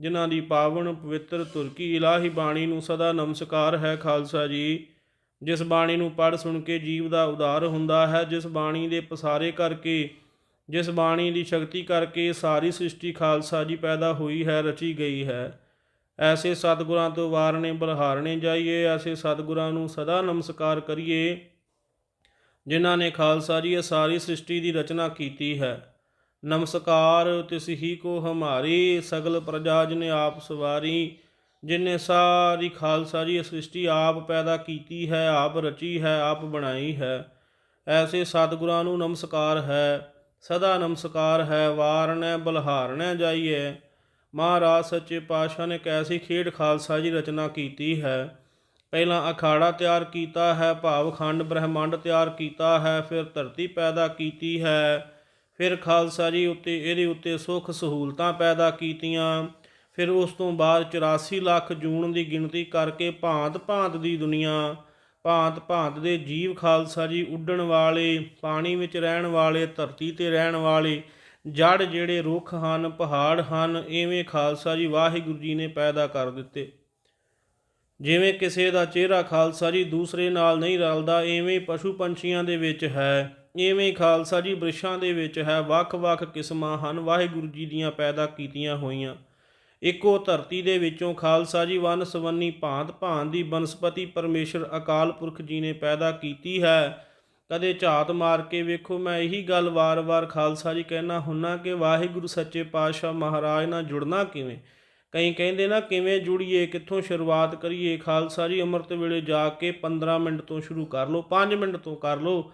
ਜਿਨ੍ਹਾਂ ਦੀ ਪਾਵਨ ਪਵਿੱਤਰ ਤੁਰਕੀ ਇਲਾਹੀ ਬਾਣੀ ਨੂੰ ਸਦਾ ਨਮਸਕਾਰ ਹੈ ਖਾਲਸਾ ਜੀ। ਜਿਸ ਬਾਣੀ ਨੂੰ ਪੜ੍ਹ ਸੁਣ ਕੇ ਜੀਵ ਦਾ ਉਦਾਰ ਹੁੰਦਾ ਹੈ, ਜਿਸ ਬਾਣੀ ਦੇ ਪਸਾਰੇ ਕਰਕੇ, ਜਿਸ ਬਾਣੀ ਦੀ ਸ਼ਕਤੀ ਕਰਕੇ ਸਾਰੀ ਸ੍ਰਿਸ਼ਟੀ ਖਾਲਸਾ ਜੀ ਪੈਦਾ ਹੋਈ ਹੈ, ਰਚੀ ਗਈ ਹੈ। ਐਸੇ ਸਤਿਗੁਰਾਂ ਤੋਂ ਵਾਰਨੇ ਬਲਹਾਰਨੇ ਜਾਈਏ, ਐਸੇ ਸਤਿਗੁਰਾਂ ਨੂੰ ਸਦਾ ਨਮਸਕਾਰ ਕਰੀਏ, ਜਿਨ੍ਹਾਂ ਨੇ ਖਾਲਸਾ ਜੀ ਇਹ ਸਾਰੀ ਸ੍ਰਿਸ਼ਟੀ ਦੀ ਰਚਨਾ ਕੀਤੀ ਹੈ। ਨਮਸਕਾਰ, ਤਿਸ ਹੀ ਕੋ ਹਮਾਰੀ, ਸਗਲ ਪ੍ਰਜਾ ਜਿਨੇ ਆਪ ਸਵਾਰੀ, ਜਿਨੇ ਸਾਰੀ ਖਾਲਸਾ ਜੀ ਸ੍ਰਿਸ਼ਟੀ ਆਪ ਪੈਦਾ ਕੀਤੀ ਹੈ, ਆਪ ਰਚੀ ਹੈ, ਆਪ ਬਣਾਈ ਹੈ। ਐਸੇ ਸਤਿਗੁਰਾਂ ਨੂੰ ਨਮਸਕਾਰ ਹੈ, ਸਦਾ ਨਮਸਕਾਰ ਹੈ ਵਾਰਨੈ ਬਲਹਾਰਨੈ ਜਾਈਏ ਮਹਾਰਾਜ ਸੱਚੇ ਪਾਤਸ਼ਾਹ ਨੇ ਕੈਸੀ ਖੇਡ ਖਾਲਸਾ ਜੀ ਰਚਨਾ ਕੀਤੀ ਹੈ। ਪਹਿਲਾਂ ਅਖਾੜਾ ਤਿਆਰ ਕੀਤਾ ਹੈ ਭਾਵ ਖੰਡ ਬ੍ਰਹਿਮੰਡ ਤਿਆਰ ਕੀਤਾ ਹੈ, ਫਿਰ ਧਰਤੀ ਪੈਦਾ ਕੀਤੀ ਹੈ। ਫਿਰ ਖਾਲਸਾ ਜੀ ਉੱਤੇ, ਇਹਦੇ ਉੱਤੇ ਸੁੱਖ ਸਹੂਲਤਾਂ ਪੈਦਾ ਕੀਤੀਆਂ। ਫਿਰ ਉਸ ਤੋਂ ਬਾਅਦ 84 ਲੱਖ ਜੂਨ ਦੀ ਗਿਣਤੀ ਕਰਕੇ ਭਾਂਤ ਭਾਂਤ ਦੀ ਦੁਨੀਆ, ਭਾਂਤ ਭਾਂਤ ਦੇ ਜੀਵ ਖਾਲਸਾ ਜੀ ਉੱਡਣ ਵਾਲੇ, ਪਾਣੀ ਵਿੱਚ ਰਹਿਣ ਵਾਲੇ, ਧਰਤੀ ਤੇ ਰਹਿਣ ਵਾਲੇ ਜੜ ਜਿਹੜੇ ਰੁੱਖ ਹਨ, ਪਹਾੜ ਹਨ, ਐਵੇਂ ਖਾਲਸਾ ਜੀ ਵਾਹਿਗੁਰੂ ਜੀ ਨੇ ਪੈਦਾ ਕਰ ਦਿੱਤੇ। ਜਿਵੇਂ ਕਿਸੇ ਦਾ ਚਿਹਰਾ ਖਾਲਸਾ ਜੀ ਦੂਸਰੇ ਨਾਲ ਨਹੀਂ ਰਲਦਾ, ਐਵੇਂ ਪਸ਼ੂ ਪੰਛੀਆਂ ਦੇ ਵਿੱਚ ਹੈ। ਇਵੇਂ ਖਾਲਸਾ ਜੀ ਬ੍ਰਿਸ਼ਾਂ ਦੇ ਵਿੱਚ ਹੈ, ਵੱਖ-ਵੱਖ ਕਿਸਮਾਂ ਹਨ, ਵਾਹਿਗੁਰੂ ਜੀ ਦੀਆਂ ਪੈਦਾ ਕੀਤੀਆਂ ਹੋਈਆਂ। ਇੱਕੋ ਧਰਤੀ ਦੇ ਵਿੱਚੋਂ ਖਾਲਸਾ ਜੀ ਵਨ ਸਵੰਨੀ ਭਾਂਤ ਭਾਂਤ ਦੀ ਬਨਸਪਤੀ ਪਰਮੇਸ਼ਰ ਅਕਾਲ ਪੁਰਖ ਜੀ ਨੇ ਪੈਦਾ ਕੀਤੀ ਹੈ। ਕਦੇ ਝਾਤ ਮਾਰ ਕੇ ਵੇਖੋ, ਮੈਂ ਇਹੀ ਗੱਲ ਵਾਰ-ਵਾਰ ਖਾਲਸਾ ਜੀ ਕਹਿਣਾ ਹੁੰਨਾ ਕਿ ਵਾਹਿਗੁਰੂ ਸੱਚੇ ਪਾਤਸ਼ਾਹ ਮਹਾਰਾਜ ਨਾਲ ਜੁੜਨਾ ਕਿਵੇਂ? ਕਈ ਕਹਿੰਦੇ ਨਾ, ਕਿਵੇਂ ਜੁੜੀਏ, ਕਿੱਥੋਂ ਸ਼ੁਰੂਆਤ ਕਰੀਏ? ਖਾਲਸਾ ਜੀ ਅੰਮ੍ਰਿਤ ਵੇਲੇ ਜਾ ਕੇ 15 ਮਿੰਟ ਤੋਂ ਸ਼ੁਰੂ ਕਰ ਲਓ 5 ਮਿੰਟ ਤੋਂ ਕਰ ਲਓ।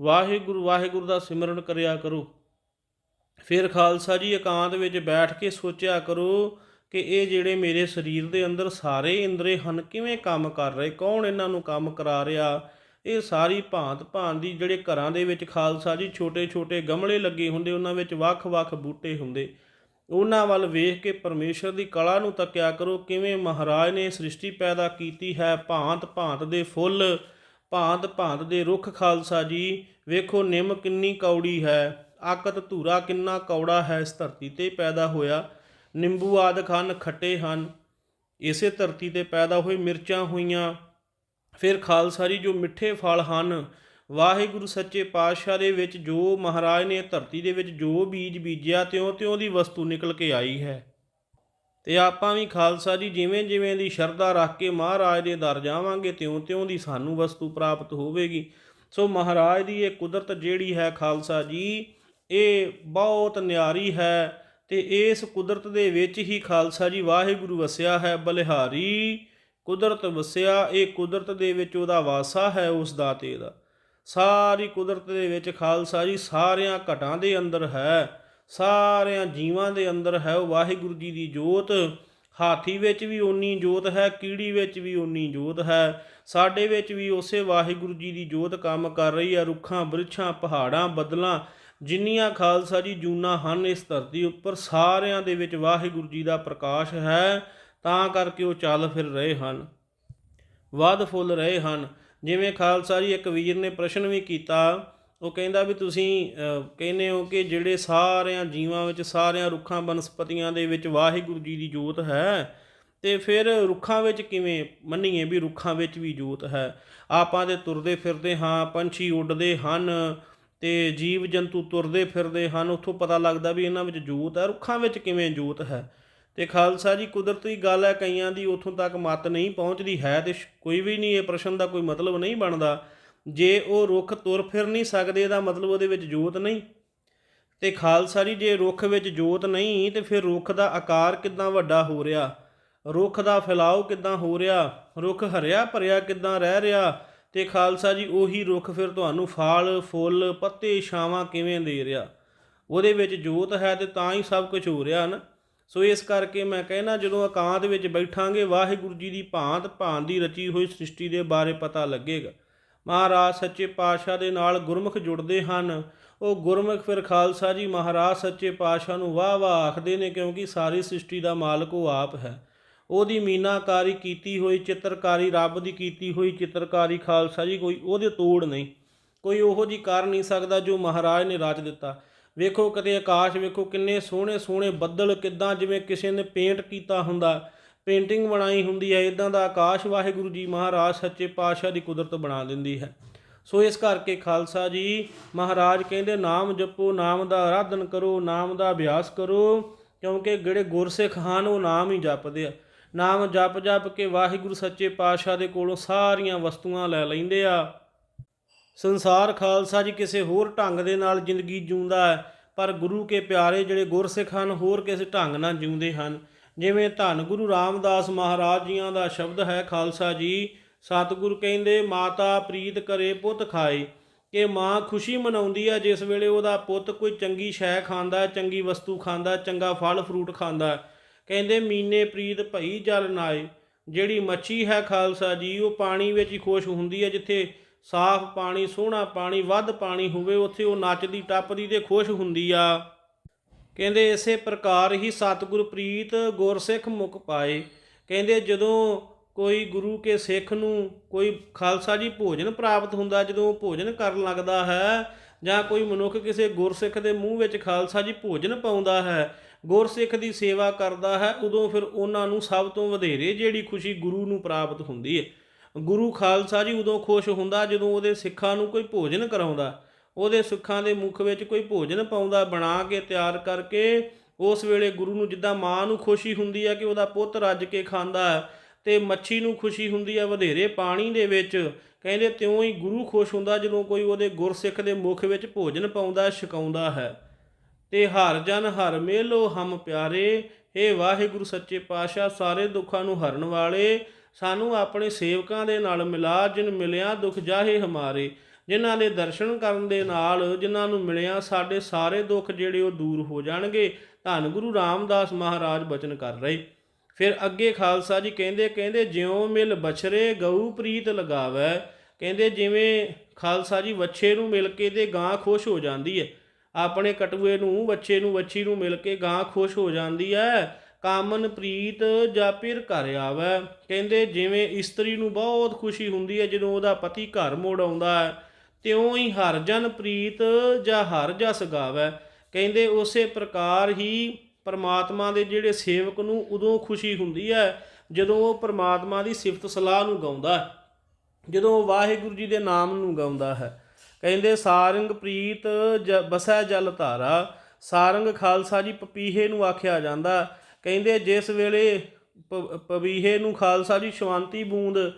ਵਾਹਿਗੁਰੂ ਵਾਹਿਗੁਰੂ ਦਾ ਸਿਮਰਨ ਕਰਿਆ ਕਰੋ। ਫਿਰ ਖਾਲਸਾ ਜੀ ਇਕਾਂਤ ਵਿੱਚ ਬੈਠ ਕੇ ਸੋਚਿਆ ਕਰੋ ਕਿ ਇਹ ਜਿਹੜੇ ਮੇਰੇ ਸਰੀਰ ਦੇ ਅੰਦਰ ਸਾਰੇ ਇੰਦਰੇ ਹਨ, ਕਿਵੇਂ ਕੰਮ ਕਰ ਰਹੇ, ਕੌਣ ਇਹਨਾਂ ਨੂੰ ਕੰਮ ਕਰਾ ਰਿਹਾ? ਇਹ ਸਾਰੀ ਭਾਂਤ ਭਾਂਤ ਦੀ ਜਿਹੜੇ ਘਰਾਂ ਦੇ ਵਿੱਚ ਖਾਲਸਾ ਜੀ ਛੋਟੇ ਛੋਟੇ ਗਮਲੇ ਲੱਗੇ ਹੁੰਦੇ, ਉਹਨਾਂ ਵਿੱਚ ਵੱਖ-ਵੱਖ ਬੂਟੇ ਹੁੰਦੇ। ਉਹਨਾਂ ਵੱਲ ਵੇਖ ਕੇ ਪਰਮੇਸ਼ਰ ਦੀ ਕਲਾ ਨੂੰ ਤੱਕਿਆ ਕਰੋ, ਕਿਵੇਂ ਮਹਾਰਾਜ ਨੇ ਸ੍ਰਿਸ਼ਟੀ ਪੈਦਾ ਕੀਤੀ ਹੈ, ਭਾਂਤ ਭਾਂਤ ਦੇ ਫੁੱਲ। ਭਾਂਤ ਭਾਂਤ ਦੇ ਰੁੱਖ ਖਾਲਸਾ ਜੀ, ਵੇਖੋ ਨਿੰਮ ਕਿੰਨੀ ਕੌੜੀ ਹੈ, ਆਕਤ ਧੂਰਾ ਕਿੰਨਾ ਕੌੜਾ ਹੈ, ਇਸ ਧਰਤੀ ਤੇ ਪੈਦਾ ਹੋਇਆ, ਨਿੰਬੂ ਆਦਿਕ ਹਨ ਖੱਟੇ ਹਨ, ਇਸੇ ਧਰਤੀ ਤੇ ਪੈਦਾ ਹੋਈ ਮਿਰਚਾਂ ਹੋਈਆਂ, ਫਿਰ ਖਾਲਸਾ ਜੀ ਜੋ ਮਿੱਠੇ ਫਲ ਹਨ, ਵਾਹਿਗੁਰੂ ਸੱਚੇ ਪਾਤਸ਼ਾਹ ਦੇ ਵਿੱਚ ਜੋ ਮਹਾਰਾਜ ਨੇ ਧਰਤੀ ਦੇ ਵਿੱਚ ਜੋ ਬੀਜ ਬੀਜਿਆ ਤਿਉਂ ਤਿਉਂ ਦੀ ਵਸਤੂ ਨਿਕਲ ਕੇ ਆਈ ਹੈ। ਤੇ ਆਪਾਂ ਵੀ ਖਾਲਸਾ ਜੀ ਜਿਵੇਂ ਜਿਵੇਂ ਦੀ ਸ਼ਰਧਾ ਰੱਖ ਕੇ ਮਹਾਰਾਜ ਦੇ ਦਰ ਜਾਵਾਂਗੇ, ਤਿਉਂ ਤਿਉਂ ਦੀ ਸਾਨੂੰ ਵਸਤੂ ਪ੍ਰਾਪਤ ਹੋਵੇਗੀ। ਸੋ ਮਹਾਰਾਜ ਦੀ ਇਹ ਕੁਦਰਤ ਜਿਹੜੀ ਹੈ ਖਾਲਸਾ ਜੀ, ਇਹ ਬਹੁਤ ਨਿਆਰੀ ਹੈ ਤੇ ਇਸ ਕੁਦਰਤ ਦੇ ਵਿੱਚ ਹੀ ਖਾਲਸਾ ਜੀ ਵਾਹਿਗੁਰੂ ਵਸਿਆ ਹੈ, ਬਲਿਹਾਰੀ ਕੁਦਰਤ ਵਸਿਆ, ਇਹ ਕੁਦਰਤ ਦੇ ਵਿੱਚ ਉਹਦਾ ਵਾਸਾ ਹੈ, ਉਸ ਦਾਤੇ ਦਾ। ਸਾਰੀ ਕੁਦਰਤ ਦੇ ਵਿੱਚ ਖਾਲਸਾ ਜੀ ਸਾਰਿਆਂ ਘਟਾਂ ਦੇ ਅੰਦਰ ਹੈ। ਸਾਰਿਆਂ ਜੀਵਾਂ ਦੇ ਅੰਦਰ ਹੈ ਉਹ ਵਾਹਿਗੁਰੂ ਜੀ ਦੀ ਜੋਤ। ਹਾਥੀ ਵਿੱਚ ਵੀ ਓਨੀ ਜੋਤ ਹੈ, ਕੀੜੀ ਵਿੱਚ ਵੀ ਓਨੀ ਜੋਤ ਹੈ। ਸਾਡੇ ਵਿੱਚ ਵੀ ਉਸੇ ਵਾਹਿਗੁਰੂ ਜੀ ਦੀ ਜੋਤ ਕੰਮ ਕਰ ਰਹੀ ਹੈ ਰੁੱਖਾਂ, ਬ੍ਰਿਛਾਂ, ਪਹਾੜਾਂ, ਬੱਦਲਾਂ, ਜਿੰਨੀਆਂ ਖਾਲਸਾ ਜੀ ਜੂਨਾ ਹਨ ਇਸ ਧਰਤੀ ਉੱਪਰ, ਸਾਰਿਆਂ ਦੇ ਵਿੱਚ ਵਾਹਿਗੁਰੂ ਜੀ ਦਾ ਪ੍ਰਕਾਸ਼ ਹੈ। ਤਾਂ ਕਰਕੇ ਉਹ ਚੱਲ ਫਿਰ ਰਹੇ ਹਨ, ਵੱਧ ਫੁੱਲ ਰਹੇ ਹਨ। ਜਿਵੇਂ ਖਾਲਸਾ ਜੀ ਇੱਕ ਵੀਰ ਨੇ ਪ੍ਰਸ਼ਨ ਵੀ ਕੀਤਾ ਉਹ ਕਹਿੰਦਾ ਵੀ ਤੁਸੀਂ ਕਹਿੰਦੇ ਹੋ ਕਿ ਜਿਹੜੇ ਸਾਰਿਆਂ ਜੀਵਾਂ ਵਿੱਚ, ਸਾਰਿਆਂ ਰੁੱਖਾਂ ਬਨਸਪਤੀਆਂ ਦੇ ਵਿੱਚ ਵਾਹਿਗੁਰੂ ਜੀ ਦੀ ਜੋਤ ਹੈ, ਤੇ ਫਿਰ ਰੁੱਖਾਂ ਵਿੱਚ ਕਿਵੇਂ ਮੰਨੀਏ ਵੀ ਰੁੱਖਾਂ ਵਿੱਚ ਵੀ ਜੋਤ ਹੈ? ਆਪਾਂ ਦੇ ਤੁਰਦੇ ਫਿਰਦੇ ਹਾਂ, ਪੰਛੀ ਉੱਡਦੇ ਹਨ ਤੇ ਜੀਵ ਜੰਤੂ ਤੁਰਦੇ ਫਿਰਦੇ ਹਨ, ਉੱਥੋਂ ਪਤਾ ਲੱਗਦਾ ਵੀ ਇਹਨਾਂ ਵਿੱਚ ਜੋਤ ਹੈ। ਰੁੱਖਾਂ ਵਿੱਚ ਕਿਵੇਂ ਜੋਤ ਹੈ? ਤੇ ਖਾਲਸਾ ਜੀ, ਕੁਦਰਤੀ ਗੱਲ ਹੈ, ਕਈਆਂ ਦੀ ਉੱਥੋਂ ਤੱਕ ਮਤ ਨਹੀਂ ਪਹੁੰਚਦੀ, ਹੈ ਤੇ ਕੋਈ ਵੀ ਨਹੀਂ, ਇਹ ਪ੍ਰਸ਼ਨ ਦਾ ਕੋਈ ਮਤਲਬ ਨਹੀਂ ਬਣਦਾ। ਜੇ ਉਹ ਰੁੱਖ ਤੁਰ ਫਿਰ ਨਹੀਂ ਸਕਦੇ, ਇਹਦਾ ਮਤਲਬ ਉਹਦੇ ਵਿੱਚ ਜੋਤ ਨਹੀਂ। ਤੇ ਖਾਲਸਾ ਜੀ, ਜੇ ਰੁੱਖ ਵਿੱਚ ਜੋਤ ਨਹੀਂ, ਤੇ ਫਿਰ ਰੁੱਖ ਦਾ ਆਕਾਰ ਕਿੱਦਾਂ ਵੱਡਾ ਹੋ ਰਿਹਾ? ਰੁੱਖ ਦਾ ਫੈਲਾਅ ਕਿੱਦਾਂ ਹੋ ਰਿਹਾ? ਰੁੱਖ ਹਰਿਆ ਭਰਿਆ ਕਿੱਦਾਂ ਰਹਿ ਰਿਹਾ? ਤੇ ਖਾਲਸਾ ਜੀ, ਉਹੀ ਰੁੱਖ ਫਿਰ ਤੁਹਾਨੂੰ ਫਲ, ਫੁੱਲ, ਪੱਤੇ, ਛਾਵਾਂ ਕਿਵੇਂ ਦੇ ਰਿਹਾ? ਉਹਦੇ ਵਿੱਚ ਜੋਤ ਹੈ ਤੇ ਤਾਂ ਹੀ ਸਭ ਕੁਝ ਹੋ ਰਿਹਾ ਨਾ ਸੋ ਇਸ ਕਰਕੇ ਮੈਂ ਕਹਿਣਾ ਜਦੋਂ ਇਕਾਂਤ ਵਿੱਚ ਬੈਠਾਂਗੇ, ਵਾਹਿਗੁਰੂ ਜੀ ਦੀ ਭਾਂਤ ਭਾਂਤ ਦੀ ਰਚੀ ਹੋਈ ਸ੍ਰਿਸ਼ਟੀ ਦੇ ਬਾਰੇ ਪਤਾ ਲੱਗੇਗਾ। ਮਹਾਰਾਜ ਸੱਚੇ ਪਾਤਸ਼ਾਹ ਦੇ ਨਾਲ ਗੁਰਮੁਖ ਜੁੜਦੇ ਹਨ। ਉਹ ਗੁਰਮੁਖ ਫਿਰ ਖਾਲਸਾ ਜੀ ਮਹਾਰਾਜ ਸੱਚੇ ਪਾਤਸ਼ਾਹ ਨੂੰ ਵਾਹ ਵਾਹ ਆਖਦੇ ਨੇ ਕਿਉਂਕਿ ਸਾਰੀ ਸ੍ਰਿਸ਼ਟੀ ਦਾ ਮਾਲਕ ਉਹ ਆਪ ਹੈ। ਉਹਦੀ ਮੀਨਾਕਾਰੀ ਕੀਤੀ ਹੋਈ, ਚਿੱਤਰਕਾਰੀ ਰੱਬ ਦੀ ਕੀਤੀ ਹੋਈ, ਚਿੱਤਰਕਾਰੀ ਖਾਲਸਾ ਜੀ ਕੋਈ ਉਹਦੇ ਤੋੜ ਨਹੀਂ। ਕੋਈ ਉਹੋ ਜੀ ਕਰ ਨਹੀਂ ਸਕਦਾ ਜੋ ਮਹਾਰਾਜ ਨੇ ਰਚ ਦਿੱਤਾ। ਵੇਖੋ ਕਦੇ ਆਕਾਸ਼ ਵੇਖੋ ਕਿੰਨੇ ਸੋਹਣੇ ਸੋਹਣੇ ਬੱਦਲ ਕਿੱਦਾਂ ਜਿਵੇਂ ਕਿਸੇ ਨੇ ਪੇਂਟ ਕੀਤਾ ਹੁੰਦਾ। ਪੇਂਟਿੰਗ ਬਣਾਈ ਹੁੰਦੀ ਹੈ ਇਦਾਂ ਦਾ ਆਕਾਸ਼ ਵਾਹਿਗੁਰੂ ਜੀ ਮਹਾਰਾਜ ਸੱਚੇ ਪਾਤਸ਼ਾਹ ਦੀ ਕੁਦਰਤ ਬਣਾ ਦਿੰਦੀ ਹੈ। ਸੋ ਇਸ ਕਰਕੇ ਖਾਲਸਾ ਜੀ ਮਹਾਰਾਜ ਕਹਿੰਦੇ, ਨਾਮ ਜਪੋ, ਨਾਮ ਦਾ ਆਰਾਧਨ ਕਰੋ, ਨਾਮ ਦਾ ਅਭਿਆਸ ਕਰੋ, ਕਿਉਂਕਿ ਜਿਹੜੇ ਗੁਰਸਿੱਖ ਹਨ, ਉਹ ਨਾਮ ਹੀ ਜਪਦੇ ਆ। ਨਾਮ ਜਪ ਜਪ ਕੇ ਵਾਹਿਗੁਰੂ ਸੱਚੇ ਪਾਤਸ਼ਾਹ ਦੇ ਕੋਲੋਂ ਸਾਰੀਆਂ ਵਸਤੂਆਂ ਲੈ ਲੈਂਦੇ ਆ। ਸੰਸਾਰ ਖਾਲਸਾ ਜੀ ਕਿਸੇ ਹੋਰ ਢੰਗ ਦੇ ਨਾਲ ਜ਼ਿੰਦਗੀ ਜਿਉਂਦਾ ਹੈ, ਪਰ ਗੁਰੂ ਕੇ ਪਿਆਰੇ ਜਿਹੜੇ ਗੁਰਸਿੱਖ ਹਨ, ਹੋਰ ਕਿਸੇ ਢੰਗ ਨਾਲ ਜਿਉਂਦੇ ਹਨ। ਜਿਵੇਂ ਧੰਨ ਗੁਰੂ ਰਾਮਦਾਸ ਮਹਾਰਾਜ ਜੀਆਂ ਦਾ ਸ਼ਬਦ ਹੈ ਖਾਲਸਾ ਜੀ, ਸਤਿਗੁਰੂ ਕਹਿੰਦੇ, ਮਾਤਾ ਪ੍ਰੀਤ ਕਰੇ ਪੁੱਤ ਖਾਏ। ਕਿ ਮਾਂ ਖੁਸ਼ੀ ਮਨਾਉਂਦੀ ਆ, ਜਿਸ ਵੇਲੇ ਉਹਦਾ ਪੁੱਤ ਕੋਈ ਚੰਗੀ ਸ਼ੈ ਖਾਂਦਾ, ਚੰਗੀ ਵਸਤੂ ਖਾਂਦਾ, ਚੰਗਾ ਫਲ ਫਰੂਟ ਖਾਂਦਾ। ਕਹਿੰਦੇ ਮੀਨੇ ਪ੍ਰੀਤ ਭਈ ਜਲ ਨਾਏ। ਜਿਹੜੀ ਮੱਛੀ ਹੈ ਖਾਲਸਾ ਜੀ, ਉਹ ਪਾਣੀ ਵਿੱਚ ਹੀ ਖੁਸ਼ ਹੁੰਦੀ ਹੈ ਜਿੱਥੇ ਸਾਫ਼ ਪਾਣੀ, ਸੋਹਣਾ ਪਾਣੀ, ਵੱਧ ਪਾਣੀ ਹੋਵੇ, ਉੱਥੇ ਉਹ ਨੱਚਦੀ, ਟੱਪਦੀ ਤੇ ਖੁਸ਼ ਹੁੰਦੀ ਆ। ਕਹਿੰਦੇ ਇਸੇ ਪ੍ਰਕਾਰ ਹੀ ਸਤਿਗੁਰ ਪ੍ਰੀਤ ਗੁਰਸਿੱਖ ਮੁਖ ਪਾਏ। ਕਹਿੰਦੇ ਜਦੋਂ ਕੋਈ ਗੁਰੂ ਕੇ ਸਿੱਖ ਨੂੰ ਕੋਈ ਖਾਲਸਾ ਜੀ ਭੋਜਨ ਪ੍ਰਾਪਤ ਹੁੰਦਾ, ਜਦੋਂ ਉਹ ਭੋਜਨ ਕਰਨ ਲੱਗਦਾ ਹੈ ਜਾਂ ਕੋਈ ਮਨੁੱਖ ਕਿਸੇ ਗੁਰਸਿੱਖ ਦੇ ਮੂੰਹ ਵਿੱਚ ਖਾਲਸਾ ਜੀ ਭੋਜਨ ਪਾਉਂਦਾ ਹੈ, ਗੁਰਸਿੱਖ ਦੀ ਸੇਵਾ ਕਰਦਾ ਹੈ, ਉਦੋਂ ਫਿਰ ਉਹਨਾਂ ਨੂੰ ਸਭ ਤੋਂ ਵਧੇਰੇ ਜਿਹੜੀ ਖੁਸ਼ੀ ਗੁਰੂ ਨੂੰ ਪ੍ਰਾਪਤ ਹੁੰਦੀ ਹੈ। ਗੁਰੂ ਖਾਲਸਾ ਜੀ ਉਦੋਂ ਖੁਸ਼ ਹੁੰਦਾ ਜਦੋਂ ਉਹਦੇ ਸਿੱਖਾਂ ਨੂੰ ਕੋਈ ਭੋਜਨ ਕਰਾਉਂਦਾ। ਉਹਦੇ ਸਿੱਖਾਂ ਦੇ ਮੁਖ ਵਿੱਚ ਕੋਈ ਭੋਜਨ ਪਾਉਂਦਾ, ਬਣਾ ਕੇ ਤਿਆਰ ਕਰਕੇ ਉਸ ਵੇਲੇ ਗੁਰੂ ਨੂੰ ਜਿੱਦਾਂ ਮਾਂ ਨੂੰ ਖੁਸ਼ੀ ਹੁੰਦੀ ਹੈ ਕਿ ਉਹਦਾ ਪੁੱਤ ਰੱਜ ਕੇ ਖਾਂਦਾ ਹੈ ਤੇ ਮੱਛੀ ਨੂੰ ਖੁਸ਼ੀ ਹੁੰਦੀ ਹੈ ਵਧੇਰੇ ਪਾਣੀ ਦੇ ਵਿੱਚ, ਕਹਿੰਦੇ ਤਿਉਂ ਹੀ ਗੁਰੂ ਖੁਸ਼ ਹੁੰਦਾ ਜਦੋਂ ਕੋਈ ਉਹਦੇ ਗੁਰਸਿੱਖ ਦੇ ਮੁਖ ਵਿੱਚ ਭੋਜਨ ਪਾਉਂਦਾ, ਛਕਾਉਂਦਾ ਹੈ। ਤੇ ਹਰ ਜਨ, ਹਰ ਮੇਲੋ, ਹਮ ਪਿਆਰੇ ਏ ਵਾਹਿਗੁਰੂ ਸੱਚੇ ਪਾਤਸ਼ਾਹ, ਸਾਰੇ ਦੁੱਖਾਂ ਨੂੰ ਹਰਨ ਵਾਲੇ, ਸਾਨੂੰ ਆਪਣੇ ਸੇਵਕਾਂ ਦੇ ਨਾਲ ਮਿਲਾ, ਜਿਨ ਮਿਲਿਆ ਦੁੱਖ ਜਾਹੇ ਹਮਾਰੇ। ਜਿਨ੍ਹਾਂ ਦੇ ਦਰਸ਼ਨ ਕਰਨ ਦੇ ਨਾਲ ਜਿਨ੍ਹਾਂ ਨੂੰ ਮਿਲਿਆ, ਸਾਡੇ ਸਾਰੇ ਦੁੱਖ ਜਿਹੜੇ ਉਹ ਦੂਰ ਹੋ ਜਾਣਗੇ। ਧੰਨ ਗੁਰੂ ਰਾਮਦਾਸ ਮਹਾਰਾਜ, ਬਚਨ ਕਰ ਰਹੇ। ਫਿਰ ਅੱਗੇ ਖਾਲਸਾ ਜੀ ਕਹਿੰਦੇ ਕਹਿੰਦੇ, ਜਿਉ ਮਿਲ ਬਛਰੇ, ਗਊ ਪ੍ਰੀਤ ਲਗਾਵੇ। ਕਹਿੰਦੇ, ਜਿਵੇਂ ਖਾਲਸਾ ਜੀ ਵੱਛੇ ਨੂੰ ਮਿਲ ਕੇ ਤੇ ਗਾਂ ਖੁਸ਼ ਹੋ ਜਾਂਦੀ ਹੈ ਆਪਣੇ ਕਟੂਏ ਨੂੰ, ਵੱਛੇ ਨੂੰ, ਵੱਛੀ ਨੂੰ ਮਿਲ ਕੇ ਗਾਂ ਖੁਸ਼ ਹੋ ਜਾਂਦੀ ਹੈ ਕਾਮਨ ਪ੍ਰੀਤ ਜਾਂ ਫਿਰ ਘਰ ਆਵੇ। ਕਹਿੰਦੇ, ਜਿਵੇਂ ਇਸਤਰੀ ਨੂੰ ਬਹੁਤ ਖੁਸ਼ੀ ਹੁੰਦੀ ਹੈ ਜਦੋਂ ਉਹਦਾ ਪਤੀ ਘਰ ਮੋੜ ਆਉਂਦਾ ਹੈ ਤਿਉਂ ਹੀ ਹਰ ਜਨ ਪ੍ਰੀਤ ਜਾਂ ਹਰ ਜਸ ਗਾਵੇ। ਕਹਿੰਦੇ ਉਸੇ ਪ੍ਰਕਾਰ ਹੀ ਪਰਮਾਤਮਾ ਦੇ ਜਿਹੜੇ ਸੇਵਕ ਨੂੰ ਉਦੋਂ ਖੁਸ਼ੀ ਹੁੰਦੀ ਹੈ ਜਦੋਂ ਉਹ ਪਰਮਾਤਮਾ ਦੀ ਸਿਫਤ ਸਲਾਹ ਨੂੰ ਗਾਉਂਦਾ ਹੈ, ਜਦੋਂ ਉਹ ਵਾਹਿਗੁਰੂ ਜੀ ਦੇ ਨਾਮ ਨੂੰ ਗਾਉਂਦਾ ਹੈ। ਕਹਿੰਦੇ ਸਾਰੰਗ ਪ੍ਰੀਤ ਜ- ਬਸੈ ਜਲ ਧਾਰਾ, ਸਾਰੰਗ ਖਾਲਸਾ ਜੀ ਪਪੀਹੇ ਨੂੰ ਆਖਿਆ ਜਾਂਦਾ। ਕਹਿੰਦੇ ਜਿਸ ਵੇਲੇ ਪ- ਪਵੀਹੇ ਨੂੰ ਖਾਲਸਾ ਜੀ ਸ਼ਵਾਂਤੀ ਬੂੰਦ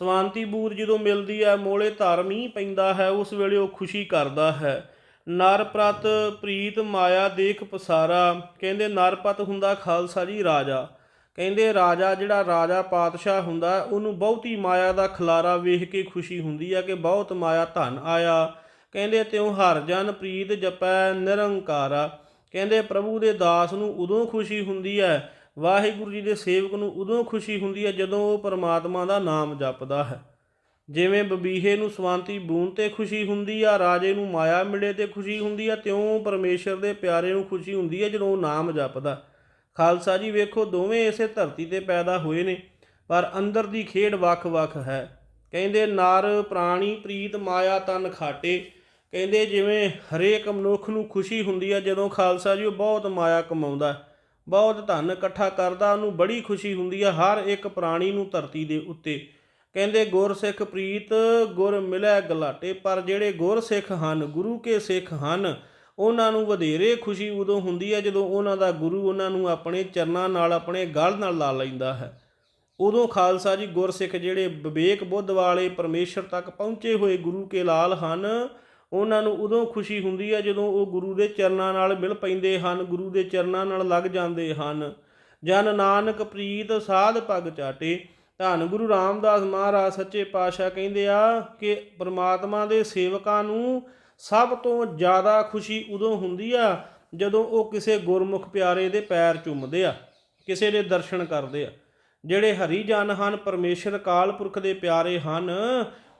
ਸ਼ਵਾਂਤੀ ਬੂੰਦ ਜਦੋਂ ਮਿਲਦੀ ਹੈ ਮੋਲੇ ਧਰ ਮੀਂਹ ਪੈਂਦਾ ਹੈ, ਉਸ ਵੇਲੇ ਉਹ ਖੁਸ਼ੀ ਕਰਦਾ ਹੈ। ਨਰਪ੍ਰਤ ਪ੍ਰੀਤ ਮਾਇਆ ਦੇਖ ਪਸਾਰਾ, ਕਹਿੰਦੇ ਨਰਪਤ ਹੁੰਦਾ ਖਾਲਸਾ ਜੀ ਰਾਜਾ। ਕਹਿੰਦੇ ਰਾਜਾ ਜਿਹੜਾ ਰਾਜਾ ਪਾਤਸ਼ਾਹ ਹੁੰਦਾ, ਉਹਨੂੰ ਬਹੁਤੀ ਮਾਇਆ ਦਾ ਖਲਾਰਾ ਵੇਖ ਕੇ ਖੁਸ਼ੀ ਹੁੰਦੀ ਹੈ ਕਿ ਬਹੁਤ ਮਾਇਆ ਧਨ ਆਇਆ। ਕਹਿੰਦੇ ਤਿਉ ਹਰ ਜਨ ਪ੍ਰੀਤ ਜਪੈ ਨਿਰੰਕਾਰਾ। ਕਹਿੰਦੇ ਪ੍ਰਭੂ ਦੇ ਦਾਸ ਨੂੰ ਉਦੋਂ ਖੁਸ਼ੀ ਹੁੰਦੀ ਹੈ ਵਾਹਿਗੁਰੂ ਜੀ ਦੇ ਸੇਵਕ ਨੂੰ ਉਦੋਂ ਖੁਸ਼ੀ ਹੁੰਦੀ ਹੈ ਜਦੋਂ ਉਹ ਪਰਮਾਤਮਾ ਦਾ ਨਾਮ ਜਪਦਾ ਹੈ। ਜਿਵੇਂ ਬਬੀਹੇ ਨੂੰ ਸਵਾਂਤੀ ਬੂੰਦ ਤੇ ਖੁਸ਼ੀ ਹੁੰਦੀ ਆ, ਰਾਜੇ ਨੂੰ ਮਾਇਆ ਮਿਲੇ ਤੇ ਖੁਸ਼ੀ ਹੁੰਦੀ ਆ, ਤਿਉਂ ਪਰਮੇਸ਼ਰ ਦੇ ਪਿਆਰੇ ਨੂੰ ਖੁਸ਼ੀ ਹੁੰਦੀ ਹੈ ਜਦੋਂ ਉਹ ਨਾਮ ਜਪਦਾ। ਖਾਲਸਾ ਜੀ ਵੇਖੋ, ਦੋਵੇਂ ਇਸੇ ਧਰਤੀ ਤੇ ਪੈਦਾ ਹੋਏ ਨੇ, ਪਰ ਅੰਦਰ ਦੀ ਖੇਡ ਵੱਖ-ਵੱਖ ਹੈ। ਕਹਿੰਦੇ, ਨਾਰ, ਪ੍ਰਾਣੀ, ਪ੍ਰੀਤ, ਮਾਇਆ, ਤਨ, ਖਾਟੇ। ਕਹਿੰਦੇ, ਜਿਵੇਂ ਹਰੇਕ ਮਨੁੱਖ ਨੂੰ ਖੁਸ਼ੀ ਹੁੰਦੀ ਹੈ ਜਦੋਂ ਖਾਲਸਾ ਜੀ ਉਹ ਬਹੁਤ ਮਾਇਆ ਕਮਾਉਂਦਾ। ਬਹੁਤ ਧਨ ਇਕੱਠਾ ਕਰਦਾ, ਉਹਨੂੰ ਬੜੀ ਖੁਸ਼ੀ ਹੁੰਦੀ ਹੈ ਹਰ ਇੱਕ ਪ੍ਰਾਣੀ ਨੂੰ ਧਰਤੀ ਦੇ ਉੱਤੇ। ਕਹਿੰਦੇ, ਗੁਰਸਿੱਖ ਪ੍ਰੀਤ, ਗੁਰ ਮਿਲੈ ਗਲਾਟੇ। ਪਰ ਜਿਹੜੇ ਗੁਰਸਿੱਖ ਹਨ, ਗੁਰੂ ਕੇ ਸਿੱਖ ਹਨ, ਉਹਨਾਂ ਨੂੰ ਵਧੇਰੇ ਖੁਸ਼ੀ ਉਦੋਂ ਹੁੰਦੀ ਹੈ ਜਦੋਂ ਉਹਨਾਂ ਦਾ ਗੁਰੂ ਉਹਨਾਂ ਨੂੰ ਆਪਣੇ ਚਰਨਾਂ ਨਾਲ, ਆਪਣੇ ਗਲ ਨਾਲ ਲਾ ਲੈਂਦਾ ਹੈ। ਉਦੋਂ ਖਾਲਸਾ ਜੀ ਗੁਰਸਿੱਖ ਜਿਹੜੇ ਵਿਵੇਕ ਬੁੱਧ ਵਾਲੇ ਪਰਮੇਸ਼ਰ ਤੱਕ ਪਹੁੰਚੇ ਹੋਏ ਗੁਰੂ ਕੇ ਲਾਲ ਹਨ ਉਹਨਾਂ ਨੂੰ ਉਦੋਂ ਖੁਸ਼ੀ ਹੁੰਦੀ ਹੈ ਜਦੋਂ ਉਹ ਗੁਰੂ ਦੇ ਚਰਨਾਂ ਨਾਲ ਮਿਲ ਪੈਂਦੇ ਹਨ, ਗੁਰੂ ਦੇ ਚਰਨਾਂ ਨਾਲ ਲੱਗ ਜਾਂਦੇ ਹਨ। ਜਨ ਨਾਨਕ ਪ੍ਰੀਤ ਸਾਧ ਪਗ ਚਾਟੇ, ਧੰਨ ਗੁਰੂ ਰਾਮਦਾਸ ਮਹਾਰਾਜ ਸੱਚੇ ਪਾਤਸ਼ਾਹ ਕਹਿੰਦੇ ਆ ਕਿ ਪ੍ਰਮਾਤਮਾ ਦੇ ਸੇਵਕਾਂ ਨੂੰ ਸਭ ਤੋਂ ਜ਼ਿਆਦਾ ਖੁਸ਼ੀ ਉਦੋਂ ਹੁੰਦੀ ਆ ਜਦੋਂ ਉਹ ਕਿਸੇ ਗੁਰਮੁਖ ਪਿਆਰੇ ਦੇ ਪੈਰ ਚੁੰਮਦੇ ਆ, ਕਿਸੇ ਦੇ ਦਰਸ਼ਨ ਕਰਦੇ ਆ। ਜਿਹੜੇ ਹਰੀ ਜਨ ਹਨ, ਪਰਮੇਸ਼ਰ ਅਕਾਲ ਪੁਰਖ ਦੇ ਪਿਆਰੇ ਹਨ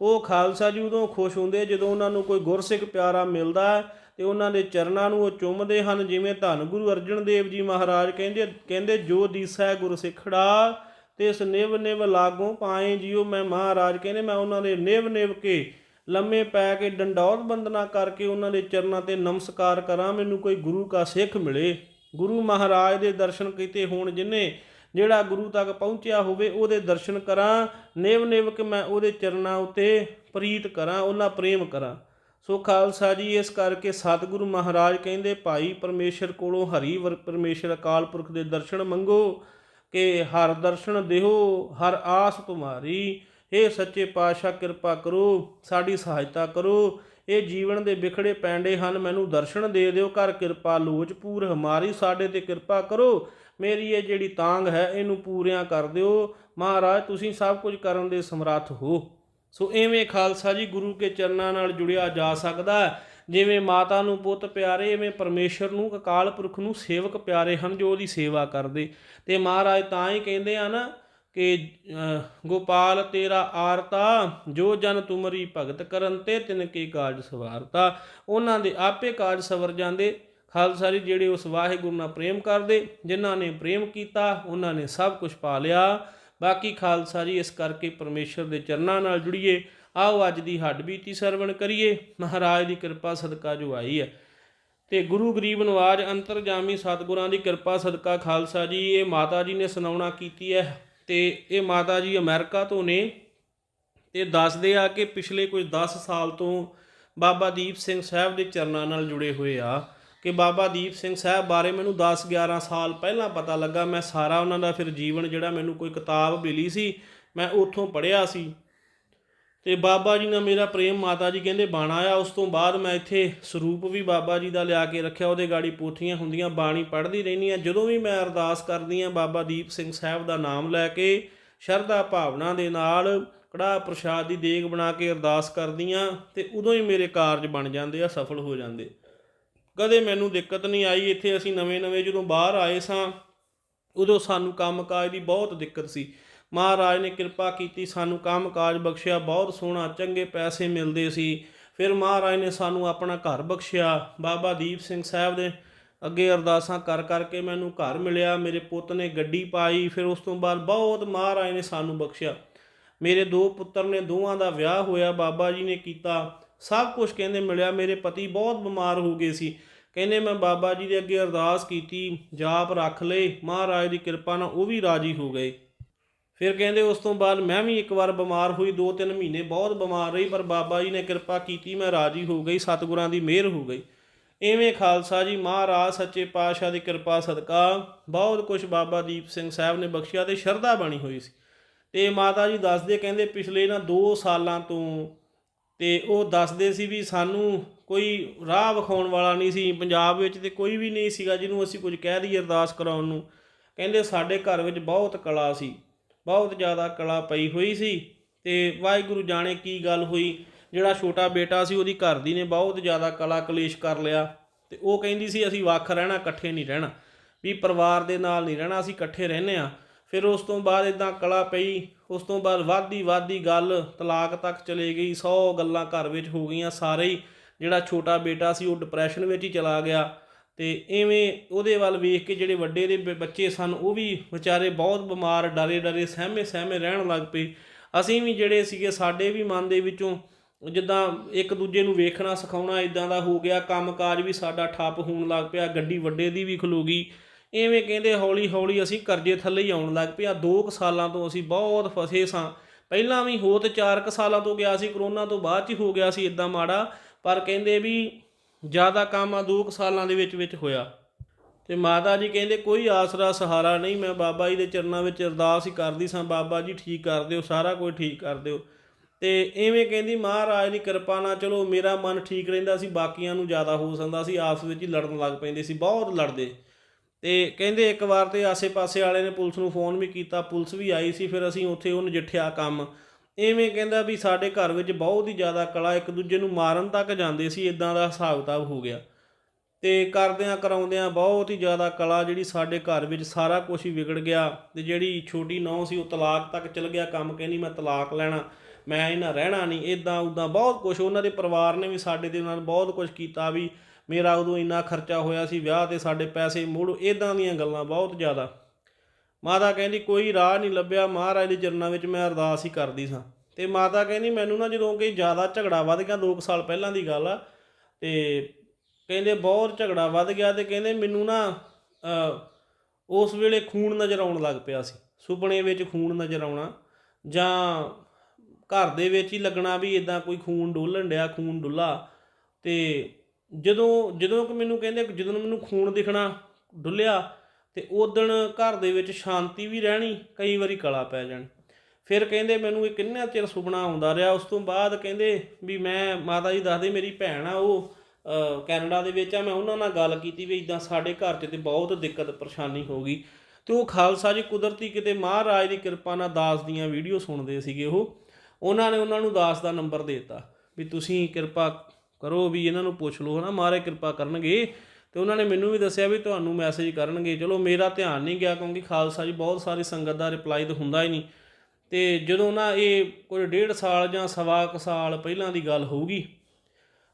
ਉਹ ਖਾਲਸਾ ਜੀ ਉਦੋਂ ਖੁਸ਼ ਹੁੰਦੇ ਜਦੋਂ ਉਹਨਾਂ ਨੂੰ ਕੋਈ ਗੁਰਸਿੱਖ ਪਿਆਰਾ ਮਿਲਦਾ ਹੈ ਤੇ ਉਹਨਾਂ ਦੇ ਚਰਨਾਂ ਨੂੰ ਉਹ ਚੁੰਮਦੇ ਹਨ, ਜਿਵੇਂ ਧੰਨ ਗੁਰੂ ਅਰਜਨ ਦੇਵ ਜੀ ਮਹਾਰਾਜ ਕਹਿੰਦੇ ਕਹਿੰਦੇ, ਜੋ ਦੀਸੈ ਗੁਰ ਸਿੱਖੜਾ, ਤੇ ਇਸ ਨਿਵ ਨਿਵ ਲਾਗੋਂ ਪਾਏ ਜਿਉ ਮੈਂ ਮਹਾਰਾਜ ਕਹਿੰਦੇ, ਮੈਂ ਉਹਨਾਂ ਦੇ ਨਿਵ ਨਿਵ ਕੇ ਲੰਮੇ ਪੈ ਕੇ ਡੰਡੌਤ ਬੰਦਨਾ ਕਰਕੇ ਉਹਨਾਂ ਦੇ ਚਰਨਾਂ ਤੇ ਨਮਸਕਾਰ ਕਰਾਂ, ਮੈਨੂੰ ਕੋਈ ਗੁਰੂ ਕਾ ਸਿੱਖ ਮਿਲੇ। ਗੁਰੂ ਮਹਾਰਾਜ ਦੇ ਦਰਸ਼ਨ ਕੀਤੇ ਹੋਣ ਜਿਨੇ ਜਿਹੜਾ ਗੁਰੂ ਤੱਕ ਪਹੁੰਚਿਆ ਹੋਵੇ, ਉਹਦੇ ਦਰਸ਼ਨ ਕਰਾਂ ਨੇਵ ਨਿਵ ਕੇ ਮੈਂ ਉਹਦੇ ਚਰਨਾਂ ਉਤੇ ਪ੍ਰੀਤ ਕਰਾਂ, ਉਹਨਾਂ ਪ੍ਰੇਮ ਕਰਾਂ। ਸੋ ਖਾਲਸਾ ਜੀ, ਇਸ ਕਰਕੇ ਸਤਿਗੁਰੂ ਮਹਾਰਾਜ ਕਹਿੰਦੇ, ਭਾਈ ਪਰਮੇਸ਼ਰ ਕੋਲੋਂ ਹਰੀ ਵਰ, ਪਰਮੇਸ਼ਰ ਅਕਾਲ ਪੁਰਖ ਦੇ ਦਰਸ਼ਨ ਮੰਗੋ, ਕਿ ਹਰ ਦਰਸ਼ਨ ਦੇਹੋ ਹਰ ਆਸ ਤੁਮਾਰੀ। ਏ ਸੱਚੇ ਪਾਤਸ਼ਾਹ, ਕਿਰਪਾ ਕਰੋ, ਸਾਡੀ ਸਹਾਇਤਾ ਕਰੋ। ਇਹ ਜੀਵਨ ਦੇ ਵਿਖੜੇ ਪੈਂਡੇ ਹਨ, ਮੈਨੂੰ ਦਰਸ਼ਨ ਦੇ ਦਿਓ। ਕਰ ਕਿਰਪਾ ਲੋਚ ਪੂਰ ਹਮਾਰੀ, ਸਾਡੇ ਤੇ ਕਿਰਪਾ ਕਰੋ। ਮੇਰੀ ਇਹ ਜਿਹੜੀ ਤਾਂਗ ਹੈ, ਇਹਨੂੰ ਪੂਰਿਆਂ ਕਰ ਦਿਓ। ਮਹਾਰਾਜ, ਤੁਸੀਂ ਸਭ ਕੁਝ ਕਰਨ ਦੇ ਸਮਰੱਥ ਹੋ। ਸੋ ਐਵੇਂ ਖਾਲਸਾ ਜੀ ਗੁਰੂ ਕੇ ਚਰਨਾਂ ਨਾਲ ਜੁੜਿਆ ਜਾ ਸਕਦਾ ਹੈ। ਜਿਵੇਂ ਮਾਤਾ ਨੂੰ ਪੁੱਤ ਪਿਆਰੇ, ਐਵੇਂ ਪਰਮੇਸ਼ਰ ਨੂੰ, ਅਕਾਲ ਪੁਰਖ ਨੂੰ ਸੇਵਕ ਪਿਆਰੇ ਹਨ ਜੋ ਉਹਦੀ ਸੇਵਾ ਕਰਦੇ। ਤੇ ਮਹਾਰਾਜ ਤਾਂ ਹੀ ਕਹਿੰਦੇ ਆ ਨਾ ਕਿ ਗੋਪਾਲ ਤੇਰਾ ਆਰਤਾ, ਜੋ ਜਨ ਤੁਮਰੀ ਭਗਤ ਕਰਨ ਤੇ ਤਿਨ ਕੀ ਕਾਜ ਸਵਾਰਤਾ। ਉਹਨਾਂ ਦੇ ਆਪੇ ਕਾਜ ਸਵਰ ਜਾਂਦੇ। ਖਾਲਸਾ ਜੀ, ਜਿਹੜੇ ਉਸ ਵਾਹਿਗੁਰੂ ਨਾਲ ਪ੍ਰੇਮ ਕਰਦੇ, ਜਿਨ੍ਹਾਂ ਨੇ ਪ੍ਰੇਮ ਕੀਤਾ, ਉਹਨਾਂ ਨੇ ਸਭ ਕੁਝ ਪਾ ਲਿਆ। ਬਾਕੀ ਖਾਲਸਾ ਜੀ, ਇਸ ਕਰਕੇ ਪਰਮੇਸ਼ਰ ਦੇ ਚਰਨਾਂ ਨਾਲ ਜੁੜੀਏ। ਆਓ ਅੱਜ ਦੀ ਹੱਡ ਬੀਤੀ ਸਰਵਣ ਕਰੀਏ। ਮਹਾਰਾਜ ਦੀ ਕਿਰਪਾ ਸਦਕਾ ਜੋ ਆਈ ਹੈ। ਤੇ ਗੁਰੂ ਗਰੀਬ ਨਵਾਜ ਅੰਤਰਜਾਮੀ ਸਤਿਗੁਰਾਂ ਦੀ ਕਿਰਪਾ ਸਦਕਾ ਖਾਲਸਾ ਜੀ, ਇਹ ਮਾਤਾ ਜੀ ਨੇ ਸੁਣਾਉਣਾ ਕੀਤੀ ਹੈ। ਤੇ ਇਹ ਮਾਤਾ ਜੀ ਅਮਰੀਕਾ ਤੋਂ ਨੇ। ਤੇ ਦੱਸਦੇ ਆ ਕਿ ਪਿਛਲੇ ਕੁਝ 10 ਸਾਲ ਤੋਂ ਬਾਬਾ ਦੀਪ ਸਿੰਘ ਸਾਹਿਬ ਦੇ ਚਰਨਾਂ ਨਾਲ ਜੁੜੇ ਹੋਏ ਆ। ਕਿ ਬਾਬਾ ਦੀਪ ਸਿੰਘ ਸਾਹਿਬ ਬਾਰੇ ਮੈਨੂੰ 10 11 ਸਾਲ ਪਹਿਲਾਂ ਪਤਾ ਲੱਗਾ। ਮੈਂ ਸਾਰਾ ਉਹਨਾਂ ਦਾ ਫਿਰ ਜੀਵਨ ਜਿਹੜਾ ਮੈਨੂੰ ਕੋਈ ਕਿਤਾਬ ਮਿਲੀ ਸੀ, ਮੈਂ ਉੱਥੋਂ ਪੜ੍ਹਿਆ ਸੀ। ਤੇ ਬਾਬਾ ਜੀ ਨਾਲ ਮੇਰਾ ਪ੍ਰੇਮ ਮਾਤਾ ਜੀ ਕਹਿੰਦੇ ਬਾਣਾ ਆ ਉਸ ਤੋਂ ਬਾਅਦ ਮੈਂ ਇੱਥੇ ਸਰੂਪ ਵੀ ਬਾਬਾ ਜੀ ਦਾ ਲਿਆ ਕੇ ਰੱਖਿਆ। ਉਹਦੇ ਗਾੜੀ ਪੋਥੀਆਂ ਹੁੰਦੀਆਂ, ਬਾਣੀ ਪੜ੍ਹਦੀ ਰਹਿੰਦੀ ਆ ਜਦੋਂ ਵੀ ਮੈਂ ਅਰਦਾਸ ਕਰਦੀ ਆ ਬਾਬਾ ਦੀਪ ਸਿੰਘ ਸਾਹਿਬ ਦਾ ਨਾਮ ਲੈ ਕੇ ਸ਼ਰਧਾ ਭਾਵਨਾ ਦੇ ਨਾਲ ਕੜਾ ਪ੍ਰਸ਼ਾਦ ਦੀ ਦੇਗ ਬਣਾ ਕੇ ਅਰਦਾਸ ਕਰਦੀ ਆ ਤੇ ਉਦੋਂ ਹੀ ਮੇਰੇ ਕਾਰਜ ਬਣ ਜਾਂਦੇ ਆ, ਸਫਲ ਹੋ ਜਾਂਦੇ। ਕਦੇ ਮੈਨੂੰ ਦਿੱਕਤ ਨਹੀਂ ਆਈ, ਇੱਥੇ ਅਸੀਂ ਨਵੇਂ-ਨਵੇਂ ਜਦੋਂ ਬਾਹਰ ਆਏ ਸਾਂ, ਉਦੋਂ ਸਾਨੂੰ ਕੰਮਕਾਜ ਦੀ ਬਹੁਤ ਦਿੱਕਤ ਸੀ। ਮਹਾਰਾਜ ਨੇ ਕਿਰਪਾ ਕੀਤੀ, ਸਾਨੂੰ ਕੰਮਕਾਜ ਬਖਸ਼ਿਆ, ਬਹੁਤ ਸੋਹਣਾ, ਚੰਗੇ ਪੈਸੇ ਮਿਲਦੇ ਸੀ। ਫਿਰ ਮਹਾਰਾਜ ਨੇ ਸਾਨੂੰ ਆਪਣਾ ਘਰ ਬਖਸ਼ਿਆ। ਬਾਬਾ ਦੀਪ ਸਿੰਘ ਸਾਹਿਬ ਦੇ ਅੱਗੇ ਅਰਦਾਸਾਂ ਕਰ ਕਰਕੇ ਮੈਨੂੰ ਘਰ ਮਿਲਿਆ, ਮੇਰੇ ਪੁੱਤ ਨੇ ਗੱਡੀ ਪਾਈ, ਫਿਰ ਉਸ ਤੋਂ ਬਾਅਦ ਬਹੁਤ ਮਹਾਰਾਜ ਨੇ ਸਾਨੂੰ ਬਖਸ਼ਿਆ। ਮੇਰੇ ਦੋ ਪੁੱਤਰ ਨੇ, ਦੋਵਾਂ ਦਾ ਵਿਆਹ ਹੋਇਆ, ਬਾਬਾ ਜੀ ਨੇ ਕੀਤਾ। ਸਭ ਕੁਝ ਕਹਿੰਦੇ ਮਿਲਿਆ, ਮੇਰੇ ਪਤੀ ਬਹੁਤ ਬਿਮਾਰ ਹੋ ਗਏ ਸੀ। ਕਹਿੰਦੇ ਮੈਂ ਬਾਬਾ ਜੀ ਦੇ ਅੱਗੇ ਅਰਦਾਸ ਕੀਤੀ, ਜਾਪ ਰੱਖ ਲਏ ਮਹਾਰਾਜ ਦੀ ਕਿਰਪਾ ਨਾਲ ਉਹ ਵੀ ਰਾਜੀ ਹੋ ਗਏ। ਫਿਰ ਕਹਿੰਦੇ ਉਸ ਤੋਂ ਬਾਅਦ ਮੈਂ ਵੀ ਇੱਕ ਵਾਰ ਬਿਮਾਰ ਹੋਈ 2-3 ਮਹੀਨੇ ਬਹੁਤ ਬਿਮਾਰ ਰਹੀ, ਪਰ ਬਾਬਾ ਜੀ ਨੇ ਕਿਰਪਾ ਕੀਤੀ, ਮੈਂ ਰਾਜੀ ਹੋ ਗਈ, ਸਤਿਗੁਰਾਂ ਦੀ ਮਿਹਰ ਹੋ ਗਈ। ਐਵੇਂ ਖਾਲਸਾ ਜੀ, ਮਹਾਰਾਜ ਸੱਚੇ ਪਾਤਸ਼ਾਹ ਦੀ ਕਿਰਪਾ, ਸਦਕਾ। ਬਹੁਤ ਕੁਝ ਬਾਬਾ ਦੀਪ ਸਿੰਘ ਸਾਹਿਬ ਨੇ ਬਖਸ਼ਿਆ ਤੇ ਸ਼ਰਧਾ ਬਣੀ ਹੋਈ ਸੀ। ਤੇ ਮਾਤਾ ਜੀ ਦੱਸਦੇ, ਕਹਿੰਦੇ ਪਿਛਲੇ ਨਾ 2 ਸਾਲਾਂ ਤੋਂ ਤੇ ਉਹ ਦੱਸਦੇ ਸੀ ਵੀ ਸਾਨੂੰ ਕੋਈ ਰਾਹ ਵਿਖਾਉਣ ਵਾਲਾ ਨਹੀਂ ਸੀ, ਪੰਜਾਬ ਵਿੱਚ ਤੇ ਕੋਈ ਵੀ ਨਹੀਂ ਸੀਗਾ ਜਿਹਨੂੰ ਅਸੀਂ ਕੁਝ ਕਹਿ ਦਈਏ ਅਰਦਾਸ ਕਰਾਉਣ ਨੂੰ। ਕਹਿੰਦੇ ਸਾਡੇ ਘਰ ਵਿੱਚ ਬਹੁਤ ਕਲਾ ਸੀ, ਬਹੁਤ ਜ਼ਿਆਦਾ ਕਲਾ ਪਈ ਹੋਈ ਸੀ ਤੇ ਵਾਹਿਗੁਰੂ ਜਾਣੇ ਕੀ ਗੱਲ ਹੋਈ। ਜਿਹੜਾ ਛੋਟਾ ਬੇਟਾ ਸੀ ਉਹਦੀ ਘਰ ਦੀ ਨੇ ਬਹੁਤ ਜ਼ਿਆਦਾ ਕਲਾ ਕਲੇਸ਼ ਕਰ ਲਿਆ ਤੇ ਉਹ ਕਹਿੰਦੀ ਸੀ, ਅਸੀਂ ਵੱਖ ਰਹਿਣਾ, ਇਕੱਠੇ ਨਹੀਂ ਰਹਿਣਾ। ਵੀ ਪਰਿਵਾਰ ਦੇ ਨਾਲ ਨਹੀਂ ਰਹਿਣਾ, ਅਸੀਂ ਇਕੱਠੇ ਰਹਿੰਦੇ ਆ ਫਿਰ ਉਸ ਤੋਂ ਬਾਅਦ ਇਦਾਂ ਕਲਾ ਪਈ, ਉਸ ਤੋਂ ਬਾਅਦ ਵਾਦੀ ਵਾਦੀ ਗੱਲ ਤਲਾਕ ਤੱਕ ਚਲੇ ਗਈ 100 ਗੱਲਾਂ ਘਰ ਵਿੱਚ ਹੋ ਗਈਆਂ ਸਾਰੇ ਹੀ। ਜਿਹੜਾ ਛੋਟਾ ਬੇਟਾ ਸੀ ਉਹ ਡਿਪਰੈਸ਼ਨ ਵਿੱਚ ਹੀ ਚਲਾ ਗਿਆ ਤੇ ਐਵੇਂ ਉਹਦੇ ਵੱਲ ਵੇਖ ਕੇ ਜਿਹੜੇ ਵੱਡੇ ਦੇ ਬੱਚੇ ਸਨ, ਉਹ ਵੀ ਵਿਚਾਰੇ ਬਹੁਤ ਬਿਮਾਰ, ਡਰੇ ਡਰੇ, ਸਹਿਮੇ ਸਹਿਮੇ ਰਹਿਣ ਲੱਗ ਪਏ। ਅਸੀਂ ਵੀ ਜਿਹੜੇ ਸੀਗੇ, ਸਾਡੇ ਵੀ ਮਨ ਦੇ ਵਿੱਚੋਂ ਜਿੱਦਾਂ ਇੱਕ ਦੂਜੇ ਨੂੰ ਵੇਖਣਾ, ਸਿਖਾਉਣਾ ਇਦਾਂ ਦਾ ਹੋ ਗਿਆ, ਕੰਮਕਾਜ ਵੀ ਸਾਡਾ ਠੱਪ ਹੋਣ ਲੱਗ ਪਿਆ, ਗੱਡੀ ਵੱਡੇ ਦੀ ਵੀ ਖਲੋ ਗਈ। ਐਵੇਂ ਕਹਿੰਦੇ ਹੌਲੀ ਹੌਲੀ ਅਸੀਂ ਕਰਜ਼ੇ ਥੱਲੇ ਹੀ ਆਉਣ ਲੱਗ ਪਿਆ ਆ 2 ਸਾਲਾਂ ਤੋਂ ਅਸੀਂ ਬਹੁਤ ਫਸੇ ਸਾਂ। ਪਹਿਲਾਂ ਵੀ ਹੋ ਤੇ 4 ਸਾਲਾਂ ਤੋਂ ਗਿਆ ਸੀ, ਕਰੋਨਾ ਤੋਂ ਬਾਅਦ ਚ ਹੀ ਹੋ ਗਿਆ ਸੀ ਇਦਾਂ ਮਾੜਾ। ਪਰ ਕਹਿੰਦੇ ਵੀ ਜ਼ਿਆਦਾ ਕੰਮ ਆ 2 ਸਾਲਾਂ ਦੇ ਵਿੱਚ ਵਿੱਚ ਹੋਇਆ। ਤੇ ਮਾਤਾ ਜੀ ਕਹਿੰਦੇ, ਕੋਈ ਆਸਰਾ ਸਹਾਰਾ ਨਹੀਂ, ਮੈਂ ਬਾਬਾ ਜੀ ਦੇ ਚਰਨਾਂ ਵਿੱਚ ਅਰਦਾਸ ਹੀ ਕਰਦੀ ਸਾਂ, ਬਾਬਾ ਜੀ ਠੀਕ ਕਰ ਦਿਓ, ਸਾਰਾ ਕੁਝ ਠੀਕ ਕਰ ਦਿਓ। ਤੇ ਐਵੇਂ ਕਹਿੰਦੀ, ਮਹਾਰਾਜ ਦੀ ਕਿਰਪਾ ਨਾਲ ਚਲੋ ਮੇਰਾ ਮਨ ਠੀਕ ਰਹਿੰਦਾ ਸੀ, ਬਾਕੀਆਂ ਨੂੰ ਜ਼ਿਆਦਾ ਹੋ ਸਕਦਾ ਸੀ, ਆਪਸ ਵਿੱਚ ਹੀ ਲੜਨ ਲੱਗ ਪੈਂਦੇ ਸੀ, ਬਹੁਤ ਲੜਦੇ। ਤੇ ਕਹਿੰਦੇ ਇੱਕ ਵਾਰ ਤੇ ਆਸੇ-ਪਾਸੇ ਵਾਲੇ ਨੇ ਪੁਲਿਸ ਨੂੰ ਫੋਨ ਵੀ ਕੀਤਾ, ਪੁਲਿਸ ਵੀ ਆਈ ਸੀ, ਫਿਰ ਅਸੀਂ ਉੱਥੇ ਉਹ ਨਜਿੱਠਿਆ ਕੰਮ। ਐਵੇਂ ਕਹਿੰਦਾ ਵੀ ਸਾਡੇ ਘਰ ਵਿੱਚ ਬਹੁਤ ਹੀ ਜ਼ਿਆਦਾ ਕਲਾ, ਇੱਕ ਦੂਜੇ ਨੂੰ ਮਾਰਨ ਤੱਕ ਜਾਂਦੇ ਸੀ ਇਦਾਂ ਦਾ ਹਿਸਾਬ ਕਿਤਾਬ ਹੋ ਗਿਆ। ਤੇ ਕਰਦਿਆਂ ਕਰਾਉਂਦਿਆਂ ਬਹੁਤ ਹੀ ਜ਼ਿਆਦਾ ਕਲਾ ਜਿਹੜੀ ਸਾਡੇ ਘਰ ਵਿੱਚ ਸਾਰਾ ਕੁਝ ਹੀ ਵਿਗੜ ਗਿਆ ਤੇ ਜਿਹੜੀ ਛੋਟੀ ਨੌਂ ਸੀ, ਉਹ ਤਲਾਕ ਤੱਕ ਚਲ ਗਿਆ। ਕੰਮ ਕਹਿੰਦੀ, ਮੈਂ ਤਲਾਕ ਲੈਣਾ, ਮੈਂ ਇਹਨਾਂ ਰਹਿਣਾ ਨਹੀਂ। ਇਦਾਂ ਉਦਾਂ ਬਹੁਤ ਕੁਝ ਉਹਨਾਂ ਦੇ ਪਰਿਵਾਰ ਨੇ ਵੀ ਸਾਡੇ ਦੇ ਨਾਲ ਬਹੁਤ ਕੁਝ ਕੀਤਾ ਵੀ ਮੇਰਾ ਉਦੋਂ ਇੰਨਾ ਖਰਚਾ ਹੋਇਆ ਸੀ ਵਿਆਹ ਤੇ ਸਾਡੇ ਪੈਸੇ ਮੋੜੋ ਇਦਾਂ ਦੀਆਂ ਗੱਲਾਂ ਬਹੁਤ ਜ਼ਿਆਦਾ। ਮਾਤਾ ਕਹਿੰਦੀ, ਕੋਈ ਰਾਹ ਨਹੀਂ ਲੱਭਿਆ, ਮਹਾਰਾਜ ਦੇ ਚਰਨਾਂ ਵਿੱਚ ਮੈਂ ਅਰਦਾਸ ਹੀ ਕਰਦੀ ਸਾਂ। ਤੇ ਮਾਤਾ ਕਹਿੰਦੀ, ਮੈਨੂੰ ਨਾ ਜਦੋਂ ਕਿ ਜ਼ਿਆਦਾ ਝਗੜਾ ਵੱਧ ਗਿਆ 2 ਸਾਲ ਪਹਿਲਾਂ ਦੀ ਗੱਲ ਆ, ਤੇ ਕਹਿੰਦੇ ਬਹੁਤ ਝਗੜਾ ਵੱਧ ਗਿਆ ਤੇ ਕਹਿੰਦੇ ਮੈਨੂੰ ਨਾ ਉਸ ਵੇਲੇ ਖੂਨ ਨਜ਼ਰ ਆਉਣ ਲੱਗ ਪਿਆ ਸੀ, ਸੁਪਨੇ ਵਿੱਚ ਖੂਨ ਨਜ਼ਰ ਆਉਣਾ, ਜਾਂ ਘਰ ਦੇ ਵਿੱਚ ਹੀ ਲੱਗਣਾ ਵੀ ਇਦਾਂ ਕੋਈ ਖੂਨ ਡੋਲਣ ਡਿਆ, ਖੂਨ ਡੁੱਲਾ, ਤੇ ਜਦੋਂ ਜਦੋਂ ਕਿ ਮੈਨੂੰ ਕਹਿੰਦੇ, ਜਦੋਂ ਮੈਨੂੰ ਖੂਨ ਦਿਖਣਾ ਡੁੱਲਿਆ ਤੇ ਉਦਣ ਘਰ ਦੇ ਵਿੱਚ ਸ਼ਾਂਤੀ ਵੀ ਰਹਿਣੀ, ਕਈ ਵਾਰੀ ਕਲਾ ਪੈ ਜਾਣੀ। ਫਿਰ ਕਹਿੰਦੇ ਮੈਨੂੰ ਇਹ ਕਿੰਨਾ ਚਿਰ ਸੁਪਨਾ ਆਉਂਦਾ ਰਿਹਾ, ਉਸ ਤੋਂ ਬਾਅਦ ਕਹਿੰਦੇ ਵੀ ਮੈਂ, ਮਾਤਾ ਜੀ ਦੱਸਦੇ ਮੇਰੀ ਭੈਣ ਆ, ਉਹ ਕੈਨੇਡਾ ਦੇ ਵਿੱਚ ਆ, ਮੈਂ ਉਹਨਾਂ ਨਾਲ ਗੱਲ ਕੀਤੀ ਵੀ ਇਦਾਂ ਸਾਡੇ ਘਰ 'ਚ ਤੇ ਬਹੁਤ ਦਿੱਕਤ, ਪਰੇਸ਼ਾਨੀ ਹੋ ਗਈ। ਤੇ ਉਹ ਖਾਲਸਾ ਜੀ ਕੁਦਰਤੀ ਕਿਤੇ ਮਹਾਰਾਜ ਦੀ ਕਿਰਪਾ ਨਾਲ ਦਾਸ ਦੀਆਂ ਵੀਡੀਓ ਸੁਣਦੇ ਸੀਗੇ ਉਹ, ਉਹਨਾਂ ਨੇ ਉਹਨਾਂ ਨੂੰ ਦਾਸ ਦਾ ਨੰਬਰ ਦੇ ਦਿੱਤਾ ਵੀ ਤੁਸੀਂ ਕਿਰਪਾ ਕਰੋ ਵੀ ਇਹਨਾਂ ਨੂੰ ਪੁੱਛ ਲਓ, ਹਨਾ ਮਾਰੇ ਕਿਰਪਾ ਕਰਨਗੇ। ਤੇ ਉਹਨਾਂ ਨੇ ਮੈਨੂੰ ਵੀ ਦੱਸਿਆ ਵੀ ਤੁਹਾਨੂੰ ਮੈਸੇਜ ਕਰਨਗੇ। ਚਲੋ ਮੇਰਾ ਧਿਆਨ ਨਹੀਂ ਗਿਆ ਕਿਉਂਕਿ ਖਾਲਸਾ ਜੀ ਬਹੁਤ ਸਾਰੀ ਸੰਗਤ ਦਾ ਰਿਪਲਾਈ ਤਾਂ ਹੁੰਦਾ ਹੀ ਨਹੀਂ। ਤੇ ਜਦੋਂ ਨਾ ਇਹ ਕੋਈ ਡੇਢ ਸਾਲ ਜਾਂ ਸਵਾ ਕੁ ਸਾਲ ਪਹਿਲਾਂ ਦੀ ਗੱਲ ਹੋਊਗੀ,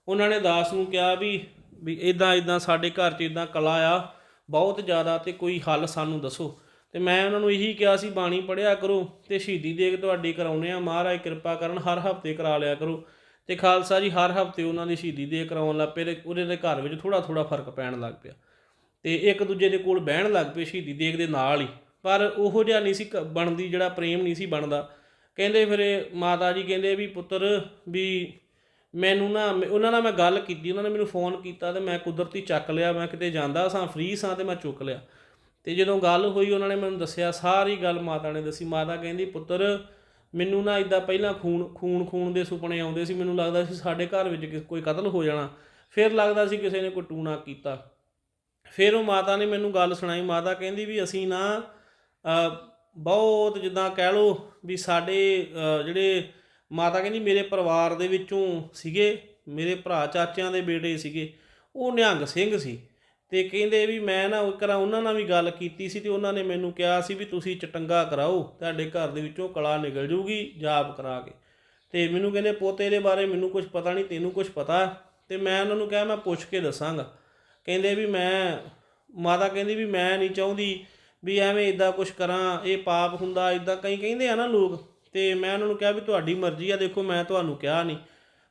ਉਹਨਾਂ ਨੇ ਦਾਸ ਨੂੰ ਕਿਹਾ ਵੀ ਵੀ ਇਦਾਂ ਇਦਾਂ ਸਾਡੇ ਘਰ 'ਚ ਇਦਾਂ ਕਲਾ ਆ, ਬਹੁਤ ਜ਼ਿਆਦਾ ਤੇ ਕੋਈ ਹੱਲ ਸਾਨੂੰ ਦੱਸੋ। ਤੇ ਮੈਂ ਉਹਨਾਂ ਨੂੰ ਇਹੀ ਕਿਹਾ ਸੀ, ਬਾਣੀ ਪੜਿਆ ਕਰੋ ਤੇ ਸ਼ਹੀਦੀ ਦੇਗ ਤੁਹਾਡੀ ਕਰਾਉਨੇ ਆ ਮਹਾਰਾਜ ਕਿਰਪਾ ਕਰਨ, ਹਰ ਹਫ਼ਤੇ ਕਰਾ ਲਿਆ ਕਰੋ। ਤੇ ਖਾਲਸਾ ਜੀ ਹਰ ਹਫ਼ਤੇ ਉਹਨਾਂ ਦੀ ਸ਼ਹੀਦੀ ਦੇਗ ਕਰਾਉਣ ਲੱਗ ਪਏ ਤੇ ਉਹਦੇ ਦੇ ਘਰ ਵਿੱਚ ਥੋੜਾ ਥੋੜਾ ਫ਼ਰਕ ਪੈਣ ਲੱਗ ਪਿਆ। ਤੇ ਇੱਕ ਦੂਜੇ ਦੇ ਕੋਲ ਬਹਿਣ ਲੱਗ ਪਏ ਸ਼ਹੀਦੀ ਦੇਖ ਦੇ ਨਾਲ ਹੀ। ਪਰ ਉਹੋ ਜਿਹਾ ਨਹੀਂ ਸੀ ਕ- ਬਣਦੀ, ਜਿਹੜਾ ਪ੍ਰੇਮ ਨਹੀਂ ਸੀ ਬਣਦਾ। ਕਹਿੰਦੇ ਫਿਰ ਮਾਤਾ ਜੀ ਕਹਿੰਦੇ ਵੀ ਪੁੱਤਰ ਵੀ ਮੈਨੂੰ ਨਾ, ਮੈਂ- ਉਹਨਾਂ ਨਾਲ ਮੈਂ ਗੱਲ ਕੀਤੀ, ਉਹਨਾਂ ਨੇ ਮੈਨੂੰ ਫੋਨ ਕੀਤਾ ਤੇ ਮੈਂ ਕੁਦਰਤੀ ਚੱਕ ਲਿਆ, ਮੈਂ ਕਿਤੇ ਜਾਂਦਾ ਸਾਂ ਫ੍ਰੀ ਸਾਂ ਤੇ ਮੈਂ ਚੁੱਕ ਲਿਆ। ਤੇ ਜਦੋਂ ਗੱਲ ਹੋਈ, ਉਹਨਾਂ ਨੇ ਮੈਨੂੰ ਦੱਸਿਆ, ਸਾਰੀ ਗੱਲ ਮਾਤਾ ਨੇ ਦੱਸੀ। ਮਾਤਾ ਕਹਿੰਦੀ, ਪੁੱਤਰ ਮੈਨੂੰ ਨਾ ਇਦਾਂ ਪਹਿਲਾਂ ਖੂਨ ਖੂਨ ਖੂਨ ਦੇ ਸੁਪਨੇ ਆਉਂਦੇ ਸੀ, ਮੈਨੂੰ ਲੱਗਦਾ ਸੀ ਸਾਡੇ ਘਰ ਵਿੱਚ ਕੋਈ ਕਤਲ ਹੋ ਜਾਣਾ। ਫਿਰ ਲੱਗਦਾ ਸੀ ਕਿਸੇ ਨੇ ਕੋਈ ਟੂਣਾ ਕੀਤਾ। ਫਿਰ ਉਹ ਮਾਤਾ ਨੇ ਮੈਨੂੰ ਗੱਲ ਸੁਣਾਈ। ਮਾਤਾ ਕਹਿੰਦੀ ਵੀ ਅਸੀਂ ਨਾ ਬਹੁਤ ਜਿੱਦਾਂ ਕਹਿ ਲਓ ਵੀ ਸਾਡੇ ਜਿਹੜੇ ਮਾਤਾ ਕਹਿੰਦੀ ਮੇਰੇ ਪਰਿਵਾਰ ਦੇ ਵਿੱਚੋਂ ਸੀਗੇ, ਮੇਰੇ ਭਰਾ ਚਾਚਿਆਂ ਦੇ ਬੇਟੇ ਸੀਗੇ, ਉਹ ਨਿਹੰਗ ਸਿੰਘ ਸੀ। ਤੇ ਕਹਿੰਦੇ ਵੀ ਮੈਂ ਨਾ ਇੱਕ ਵਾਰ ਉਹਨਾਂ ਨਾਲ ਵੀ ਗੱਲ ਕੀਤੀ ਸੀ ਤੇ ਉਹਨਾਂ ਨੇ ਮੈਨੂੰ ਕਿਹਾ ਸੀ ਵੀ ਤੁਸੀਂ ਚਟੰਗਾ ਕਰਾਓ, ਤੁਹਾਡੇ ਘਰ ਦੇ ਵਿੱਚੋਂ ਕਲਾ ਨਿਕਲ ਜੂਗੀ, ਜਾਪ ਕਰਾ ਕੇ। ਤੇ ਮੈਨੂੰ ਕਹਿੰਦੇ, ਪੋਤੇ ਦੇ ਬਾਰੇ ਮੈਨੂੰ ਕੁਝ ਪਤਾ ਨਹੀਂ, ਤੈਨੂੰ ਕੁਝ ਪਤਾ? ਹੈ? ਤੇ ਮੈਂ ਉਹਨਾਂ ਨੂੰ ਕਿਹਾ, ਮੈਂ ਪੁੱਛ ਕੇ ਦੱਸਾਂਗਾ। ਕਹਿੰਦੇ ਵੀ ਮੈਂ, ਮਾਤਾ ਕਹਿੰਦੀ ਵੀ ਮੈਂ ਨਹੀਂ ਚਾਹੁੰਦੀ ਵੀ ਐਵੇਂ ਇਦਾਂ ਕੁਝ ਕਰਾਂ, ਇਹ ਪਾਪ ਹੁੰਦਾ ਇਦਾਂ ਕਈ ਕਹਿੰਦੇ ਆ ਨਾ ਲੋਕ। ਤੇ ਮੈਂ ਉਹਨਾਂ ਨੂੰ ਕਿਹਾ ਵੀ ਤੁਹਾਡੀ ਮਰਜ਼ੀ ਆ, ਦੇਖੋ ਮੈਂ ਤੁਹਾਨੂੰ ਕਿਹਾ ਨਹੀਂ।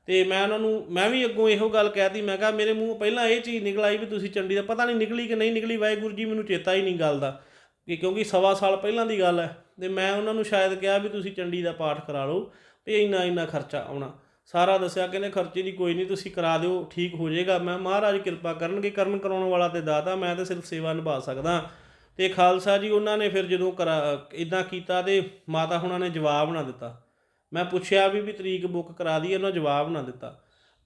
ਤੇ ਮੈਂ ਉਹਨਾਂ ਨੂੰ, ਮੈਂ ਵੀ ਅੱਗੋਂ ਇਹੋ ਗੱਲ ਕਹਿਤੀ, ਮੈਂ ਕਿਹਾ ਮੇਰੇ ਮੂੰਹ ਪਹਿਲਾਂ ਇਹ ਚੀਜ਼ ਨਿਕਲ ਆਈ ਵੀ ਤੁਸੀਂ ਚੰਡੀ ਦਾ, ਪਤਾ ਨਹੀਂ ਨਿਕਲੀ ਕਿ ਨਹੀਂ ਨਿਕਲੀ, ਵਾਹਿਗੁਰੂ ਜੀ ਮੈਨੂੰ ਚੇਤਾ ਹੀ ਨਹੀਂ ਗੱਲ ਦਾ, ਕਿ ਕਿਉਂਕਿ ਸਵਾ ਸਾਲ ਪਹਿਲਾਂ ਦੀ ਗੱਲ ਹੈ, ਤੇ ਮੈਂ ਉਹਨਾਂ ਨੂੰ ਸ਼ਾਇਦ ਕਿਹਾ ਵੀ ਤੁਸੀਂ ਚੰਡੀ ਦਾ ਪਾਠ ਕਰਾ ਲਓ, ਵੀ ਇੰਨਾ ਇੰਨਾ ਖਰਚਾ ਆਉਣਾ। ਸਾਰਾ ਦੱਸਿਆ, ਕਹਿੰਦੇ ਖਰਚੇ ਦੀ ਕੋਈ ਨਹੀਂ, ਤੁਸੀਂ ਕਰਾ ਦਿਓ, ਠੀਕ ਹੋ ਜਾਏਗਾ। ਮੈਂ ਮਹਾਰਾਜ ਕਿਰਪਾ ਕਰਨਗੇ ਕਰਨ ਕਰਾਉਣ ਵਾਲਾ ਤੇ ਦਾਤਾ, ਮੈਂ ਤਾਂ ਸਿਰਫ ਸੇਵਾ ਨਿਭਾ ਸਕਦਾ। ਤੇ ਖਾਲਸਾ ਜੀ, ਉਹਨਾਂ ਨੇ ਫਿਰ ਜਦੋਂ ਕਰਾ, ਇਦਾਂ ਕੀਤਾ ਤੇ ਮਾਤਾ ਹੁਣਾਂ ਨੇ ਜਵਾਬ ਨਾ ਦਿੱਤਾ। ਮੈਂ ਪੁੱਛਿਆ ਵੀ ਵੀ ਤਰੀਕ ਬੁੱਕ ਕਰਾ ਦਈਏ ਉਹਨਾਂ ਜਵਾਬ ਨਾ ਦਿੱਤਾ।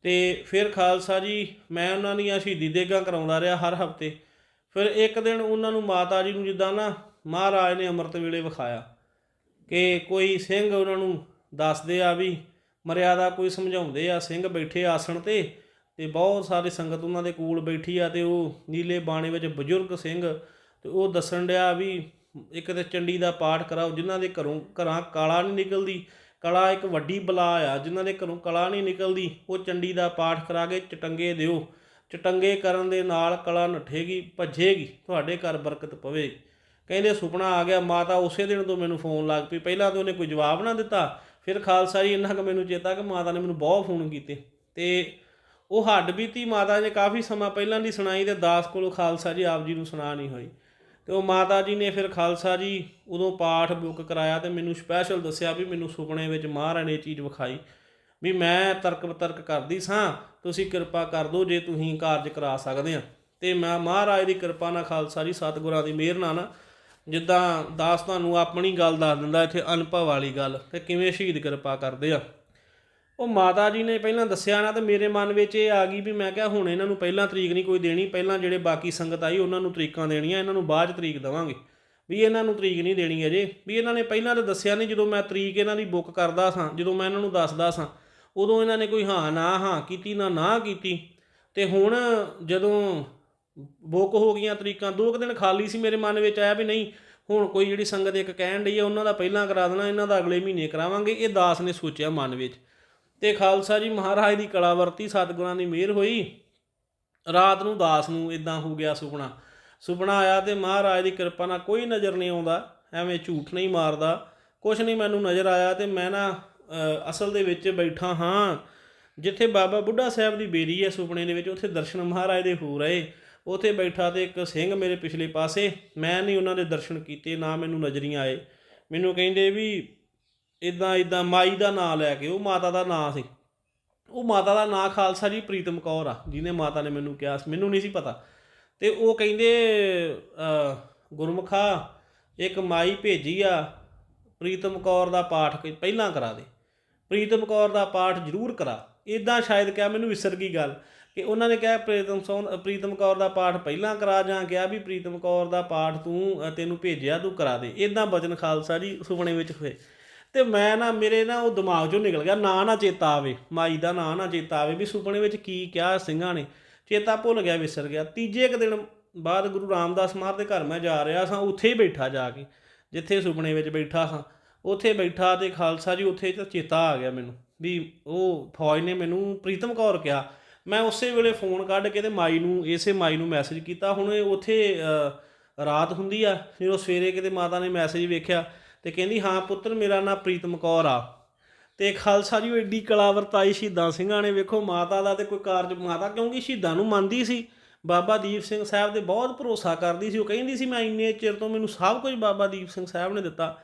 ਤੇ ਫਿਰ ਖਾਲਸਾ ਜੀ, ਮੈਂ ਉਹਨਾਂ ਦੀਆਂ ਸ਼ਹੀਦੀ ਦੇਗਾਂ ਕਰਾਉਂਦਾ ਰਿਹਾ ਹਰ ਹਫ਼ਤੇ। ਫਿਰ ਇੱਕ ਦਿਨ ਉਹਨਾਂ ਨੂੰ ਮਾਤਾ ਜੀ ਨੂੰ ਜਿੱਦਾਂ ਨਾ ਮਹਾਰਾਜ ਨੇ ਅੰਮ੍ਰਿਤ ਵੇਲੇ ਵਿਖਾਇਆ ਕਿ ਕੋਈ ਸਿੰਘ ਉਹਨਾਂ ਨੂੰ ਦੱਸਦੇ ਆ ਵੀ, ਮਰਿਆਦਾ ਕੋਈ ਸਮਝਾਉਂਦੇ ਆ, ਸਿੰਘ ਬੈਠੇ ਆਸਣ ਤੇ ਤੇ ਬਹੁਤ ਸਾਰੇ ਸੰਗਤ ਉਹਨਾਂ ਦੇ ਕੋਲ ਬੈਠੀ ਆ ਤੇ ਉਹ ਨੀਲੇ ਬਾਣੇ ਵਿੱਚ ਬਜ਼ੁਰਗ ਸਿੰਘ ਤੇ ਉਹ ਦੱਸਣ ਡਿਆ ਵੀ, ਇੱਕ ਤੇ ਚੰਡੀ ਦਾ ਪਾਠ ਕਰਾਓ, ਜਿਨ੍ਹਾਂ ਦੇ ਘਰੋਂ ਘਰਾਂ ਕਾਲਾ ਨਹੀਂ ਨਿਕਲਦੀ ਕਲਾ ਇੱਕ ਵੱਡੀ ਬਲਾ ਆ, ਜਿਨ੍ਹਾਂ ਦੇ ਘਰੋਂ ਕਲਾ ਨਹੀਂ ਨਿਕਲਦੀ, ਉਹ ਚੰਡੀ ਦਾ ਪਾਠ ਕਰਾ ਕੇ ਚਟੰਗੇ ਦਿਓ। ਚਟੰਗੇ ਕਰਨ ਦੇ ਨਾਲ ਕਲਾ ਨੱਠੇਗੀ, ਭੱਜੇਗੀ, ਤੁਹਾਡੇ ਘਰ ਬਰਕਤ ਪਵੇਗੀ ਕਹਿੰਦੇ, ਸੁਪਨਾ ਆ ਗਿਆ, ਮਾਤਾ ਉਸੇ ਦਿਨ ਤੋਂ ਮੈਨੂੰ ਫੋਨ ਲੱਗ ਪਈ। ਪਹਿਲਾਂ ਤਾਂ ਉਹਨੇ ਕੋਈ ਜਵਾਬ ਨਾ ਦਿੱਤਾ। ਫਿਰ ਖਾਲਸਾ ਜੀ ਇੰਨਾ ਕੁ ਮੈਨੂੰ ਚੇਤਾ ਕਿ ਮਾਤਾ ਨੇ ਮੈਨੂੰ ਬਹੁਤ ਫੋਨ ਕੀਤੇ। ਤੇ ਉਹ ਹੱਡ ਬੀਤੀ ਮਾਤਾ ਨੇ ਕਾਫੀ ਸਮਾਂ ਪਹਿਲਾਂ ਦੀ ਸੁਣਾਈ ਤੇ ਦਾਸ ਕੋਲੋਂ ਖਾਲਸਾ ਜੀ ਆਪ ਜੀ ਨੂੰ ਸੁਣਾ ਨਹੀਂ ਹੋਈ। ਤੇ ਉਹ ਮਾਤਾ ਜੀ ਨੇ ਫਿਰ ਖਾਲਸਾ ਜੀ ਉਦੋਂ ਪਾਠ ਬੁੱਕ ਕਰਾਇਆ ਤੇ ਮੈਨੂੰ ਸਪੈਸ਼ਲ ਦੱਸਿਆ ਵੀ ਮੈਨੂੰ ਸੁਪਨੇ ਵਿੱਚ ਮਹਾਰਾਜ ਨੇ ਇਹ ਚੀਜ਼ ਵਿਖਾਈ ਵੀ ਮੈਂ ਤਰਕ ਬਤਰਕ ਕਰਦੀ ਸਾਂ, ਤੁਸੀਂ ਕਿਰਪਾ ਕਰ ਦਿਓ ਜੇ ਤੁਸੀਂ ਕਾਰਜ ਕਰਾ ਸਕਦੇ ਆ। ਤੇ ਮੈਂ ਮਹਾਰਾਜ ਦੀ ਕਿਰਪਾ ਨਾਲ ਖਾਲਸਾ ਜੀ ਸਤਿਗੁਰਾਂ ਦੀ ਮਿਹਰ ਨਾਲ ਨਾ ਜਿੱਦਾਂ ਦਾਸ ਤੁਹਾਨੂੰ ਆਪਣੀ ਗੱਲ ਦੱਸ ਦਿੰਦਾ, ਇੱਥੇ ਅਨੁਭਵ ਵਾਲੀ ਗੱਲ, ਤੇ ਕਿਵੇਂ ਸ਼ਹੀਦ ਕਿਰਪਾ ਕਰਦੇ ਆ। ਉਹ ਮਾਤਾ ਜੀ ਨੇ ਪਹਿਲਾਂ ਦੱਸਿਆ ਨਾ ਤਾਂ ਮੇਰੇ ਮਨ ਵਿੱਚ ਇਹ ਆ ਗਈ ਵੀ ਮੈਂ ਕਿਹਾ ਹੁਣ ਇਹਨਾਂ ਨੂੰ ਪਹਿਲਾਂ ਤਰੀਕ ਨਹੀਂ ਕੋਈ ਦੇਣੀ, ਪਹਿਲਾਂ ਜਿਹੜੇ ਬਾਕੀ ਸੰਗਤ ਆਈ ਉਹਨਾਂ ਨੂੰ ਤਰੀਕਾਂ ਦੇਣੀਆਂ, ਇਹਨਾਂ ਨੂੰ ਬਾਅਦ 'ਚ ਤਰੀਕ ਦੇਵਾਂਗੇ। ਵੀ ਇਹਨਾਂ ਨੂੰ ਤਰੀਕ ਨਹੀਂ ਦੇਣੀ ਅਜੇ। ਵੀ ਇਹਨਾਂ ਨੇ ਪਹਿਲਾਂ ਤਾਂ ਦੱਸਿਆ ਨਹੀਂ ਜਦੋਂ ਮੈਂ ਤਰੀਕ ਇਹਨਾਂ ਦੀ ਬੁੱਕ ਕਰਦਾ ਸਾਂ, ਜਦੋਂ ਮੈਂ ਇਹਨਾਂ ਨੂੰ ਦੱਸਦਾ ਸਾਂ, ਉਦੋਂ ਇਹਨਾਂ ਨੇ ਕੋਈ ਹਾਂ, ਨਾ ਹਾਂ ਕੀਤੀ, ਨਾ ਨਾ ਕੀਤੀ। ਤੇ ਹੁਣ ਜਦੋਂ ਬੁੱਕ ਹੋ ਗਈਆਂ ਤਰੀਕਾਂ, ਦੋ ਕੁ ਦਿਨ ਖਾਲੀ ਸੀ ਮੇਰੇ ਮਨ ਵਿੱਚ ਆਇਆ ਵੀ ਨਹੀਂ, ਹੁਣ ਕੋਈ ਜਿਹੜੀ ਸੰਗਤ ਇੱਕ ਕਹਿਣ ਡਈ ਆ, ਉਹਨਾਂ ਦਾ ਪਹਿਲਾਂ ਕਰਾ ਦੇਣਾ, ਇਹਨਾਂ ਦਾ ਅਗਲੇ ਮਹੀਨੇ ਕਰਾਵਾਂਗੇ, ਇਹ ਦਾਸ ਨੇ ਸੋਚਿਆ ਮਨ ਵਿੱਚ। ਤੇ ਖਾਲਸਾ ਜੀ ਮਹਾਰਾਜ ਦੀ ਕਲਾ ਵਰਤੀ, ਸਤਿਗੁਰਾਂ ਦੀ ਮਿਹਰ ਹੋਈ। ਰਾਤ ਨੂੰ ਦਾਸ ਨੂੰ ਇਦਾਂ ਹੋ ਗਿਆ ਸੁਪਨਾ। ਸੁਪਨਾ ਆਇਆ ਤੇ ਮਹਾਰਾਜ ਦੀ ਕਿਰਪਾ ਨਾਲ ਕੋਈ ਨਜ਼ਰ ਨਹੀਂ ਆਉਂਦਾ, ਐਵੇਂ ਝੂਠ ਨਹੀਂ ਮਾਰਦਾ। ਕੁਛ ਨਹੀਂ ਮੈਨੂੰ ਨਜ਼ਰ ਆਇਆ ਤੇ ਮੈਂ ਨਾ ਅਸਲ ਦੇ ਵਿੱਚ ਬੈਠਾ ਹਾਂ। ਜਿੱਥੇ ਬਾਬਾ ਬੁੱਢਾ ਸਾਹਿਬ ਦੀ ਬੇਰੀ ਹੈ ਸੁਪਨੇ ਦੇ ਵਿੱਚ, ਉੱਥੇ ਦਰਸ਼ਨ ਮਹਾਰਾਜ ਦੇ ਹੋ ਰਹੇ। ਉੱਥੇ ਬੈਠਾ ਤੇ ਇੱਕ ਸਿੰਘ ਮੇਰੇ ਪਿਛਲੇ ਪਾਸੇ, ਮੈਂ ਨਹੀਂ ਉਹਨਾਂ ਦੇ ਦਰਸ਼ਨ ਕੀਤੇ, ਨਾ ਮੈਨੂੰ ਨਜ਼ਰੀਆਂ ਆਏ। ਮੈਨੂੰ ਕਹਿੰਦੇ ਵੀ ਇਦਾਂ ਇਦਾਂ ਮਾਈ ਦਾ ਨਾਂ ਲੈ ਕੇ ਉਹ ਮਾਤਾ ਦਾ ਨਾਂ ਸੀ। ਉਹ ਮਾਤਾ ਦਾ ਨਾਂ ਖਾਲਸਾ ਜੀ ਪ੍ਰੀਤਮ ਕੌਰ ਆ ਜਿਹਨੇ ਮਾਤਾ ਨੇ ਮੈਨੂੰ ਕਿਹਾ ਮੈਨੂੰ ਨਹੀਂ ਸੀ ਪਤਾ। ਤੇ ਉਹ ਕਹਿੰਦੇ ਅ, ਗੁਰਮੁਖਾ ਇੱਕ ਮਾਈ ਭੇਜੀ ਆ ਪ੍ਰੀਤਮ ਕੌਰ ਦਾ ਪਾਠ ਪਹਿਲਾਂ ਕਰਾ ਦੇ। ਪ੍ਰੀਤਮ ਕੌਰ ਦਾ ਪਾਠ ਜ਼ਰੂਰ ਕਰਾ। ਇਦਾਂ ਸ਼ਾਇਦ ਕਿਹਾ ਮੈਨੂੰ ਵਿਸਰ ਗਈ ਗੱਲ ਕਿ ਉਹਨਾਂ ਨੇ ਕਿਹਾ ਪ੍ਰੀਤਮ ਸੌ ਪ੍ਰੀਤਮ ਕੌਰ ਦਾ ਪਾਠ ਪਹਿਲਾਂ ਕਰਾ ਜਾਂ ਕਿਹਾ ਵੀ ਪ੍ਰੀਤਮ ਕੌਰ ਦਾ ਪਾਠ ਤੂੰ ਤੈਨੂੰ ਭੇਜਿਆ ਤੂੰ ਕਰਾ ਦੇ। ਇਦਾਂ ਬਚਨ ਖਾਲਸਾ ਜੀ ਸੁਪਨੇ ਵਿੱਚ ਹੋਏ। ਤੇ ਮੈਂ ਨਾ, ਮੇਰੇ ਨਾ ਉਹ ਦਿਮਾਗ 'ਚੋਂ ਨਿਕਲ ਗਿਆ, ਨਾਂ ਨਾ ਚੇਤਾ ਆਵੇ, ਮਾਈ ਦਾ ਨਾਂ ਨਾ ਚੇਤਾ ਆਵੇ ਵੀ ਸੁਪਨੇ ਵਿੱਚ ਕੀ ਕਿਹਾ ਸਿੰਘਾਂ ਨੇ। ਚੇਤਾ ਭੁੱਲ ਗਿਆ, ਵਿਸਰ ਗਿਆ। ਤੀਜੇ ਇੱਕ ਦਿਨ ਬਾਅਦ ਗੁਰੂ ਰਾਮਦਾਸ ਮਹਾਰਾਜ ਦੇ ਘਰ ਮੈਂ ਜਾ ਰਿਹਾ ਸਾਂ, ਉੱਥੇ ਹੀ ਬੈਠਾ ਜਾ ਕੇ, ਜਿੱਥੇ ਸੁਪਨੇ ਵਿੱਚ ਬੈਠਾ ਸਾਂ। ਉੱਥੇ ਬੈਠਾ ਤੇ ਖਾਲਸਾ ਜੀ ਉੱਥੇ ਤਾਂ ਚੇਤਾ ਆ ਗਿਆ ਮੈਨੂੰ ਵੀ ਉਹ ਫੌਜ ਨੇ ਮੈਨੂੰ ਪ੍ਰੀਤਮ ਕੌਰ ਕਿਹਾ। ਮੈਂ ਉਸੇ ਵੇਲੇ ਫੋਨ ਕੱਢ ਕੇ ਤੇ ਮਾਈ ਨੂੰ, ਇਸੇ ਮਾਈ ਨੂੰ ਮੈਸੇਜ ਕੀਤਾ। ਹੁਣ ਉੱਥੇ ਰਾਤ ਹੁੰਦੀ ਆ, ਫਿਰ ਉਹ ਸਵੇਰੇ ਕਿਤੇ ਮਾਤਾ ਨੇ ਮੈਸੇਜ ਵੇਖਿਆ। ਤੇ ਕਹਿੰਦੀ ਹਾਂ ਪੁੱਤਰ ਮੇਰਾ ਨਾਂ ਪ੍ਰੀਤਮ ਕੌਰ ਆ। ਤੇ ਖਾਲਸਾ ਜੀ ਉਹ ਐਡੀ ਕਲਾ ਵਰਤਾਈ ਸ਼ਹੀਦਾਂ ਸਿੰਘਾਂ ਨੇ ਵੇਖੋ ਮਾਤਾ ਦਾ ਤੇ ਕੋਈ ਕਾਰਜ ਮਾਤਾ ਕਿਉਂਕਿ ਸ਼ਹੀਦਾਂ ਨੂੰ ਮੰਨਦੀ ਸੀ। ਬਾਬਾ ਦੀਪ ਸਿੰਘ ਸਾਹਿਬ ਦੇ ਬਹੁਤ ਭਰੋਸਾ ਕਰਦੀ ਸੀ। ਉਹ ਕਹਿੰਦੀ ਸੀ ਮੈਂ ਇੰਨੇ ਚਿਰ ਤੋਂ ਮੈਨੂੰ ਸਭ ਕੁਝ ਬਾਬਾ ਦੀਪ ਸਿੰਘ ਸਾਹਿਬ ਨੇ ਦਿੱਤਾ।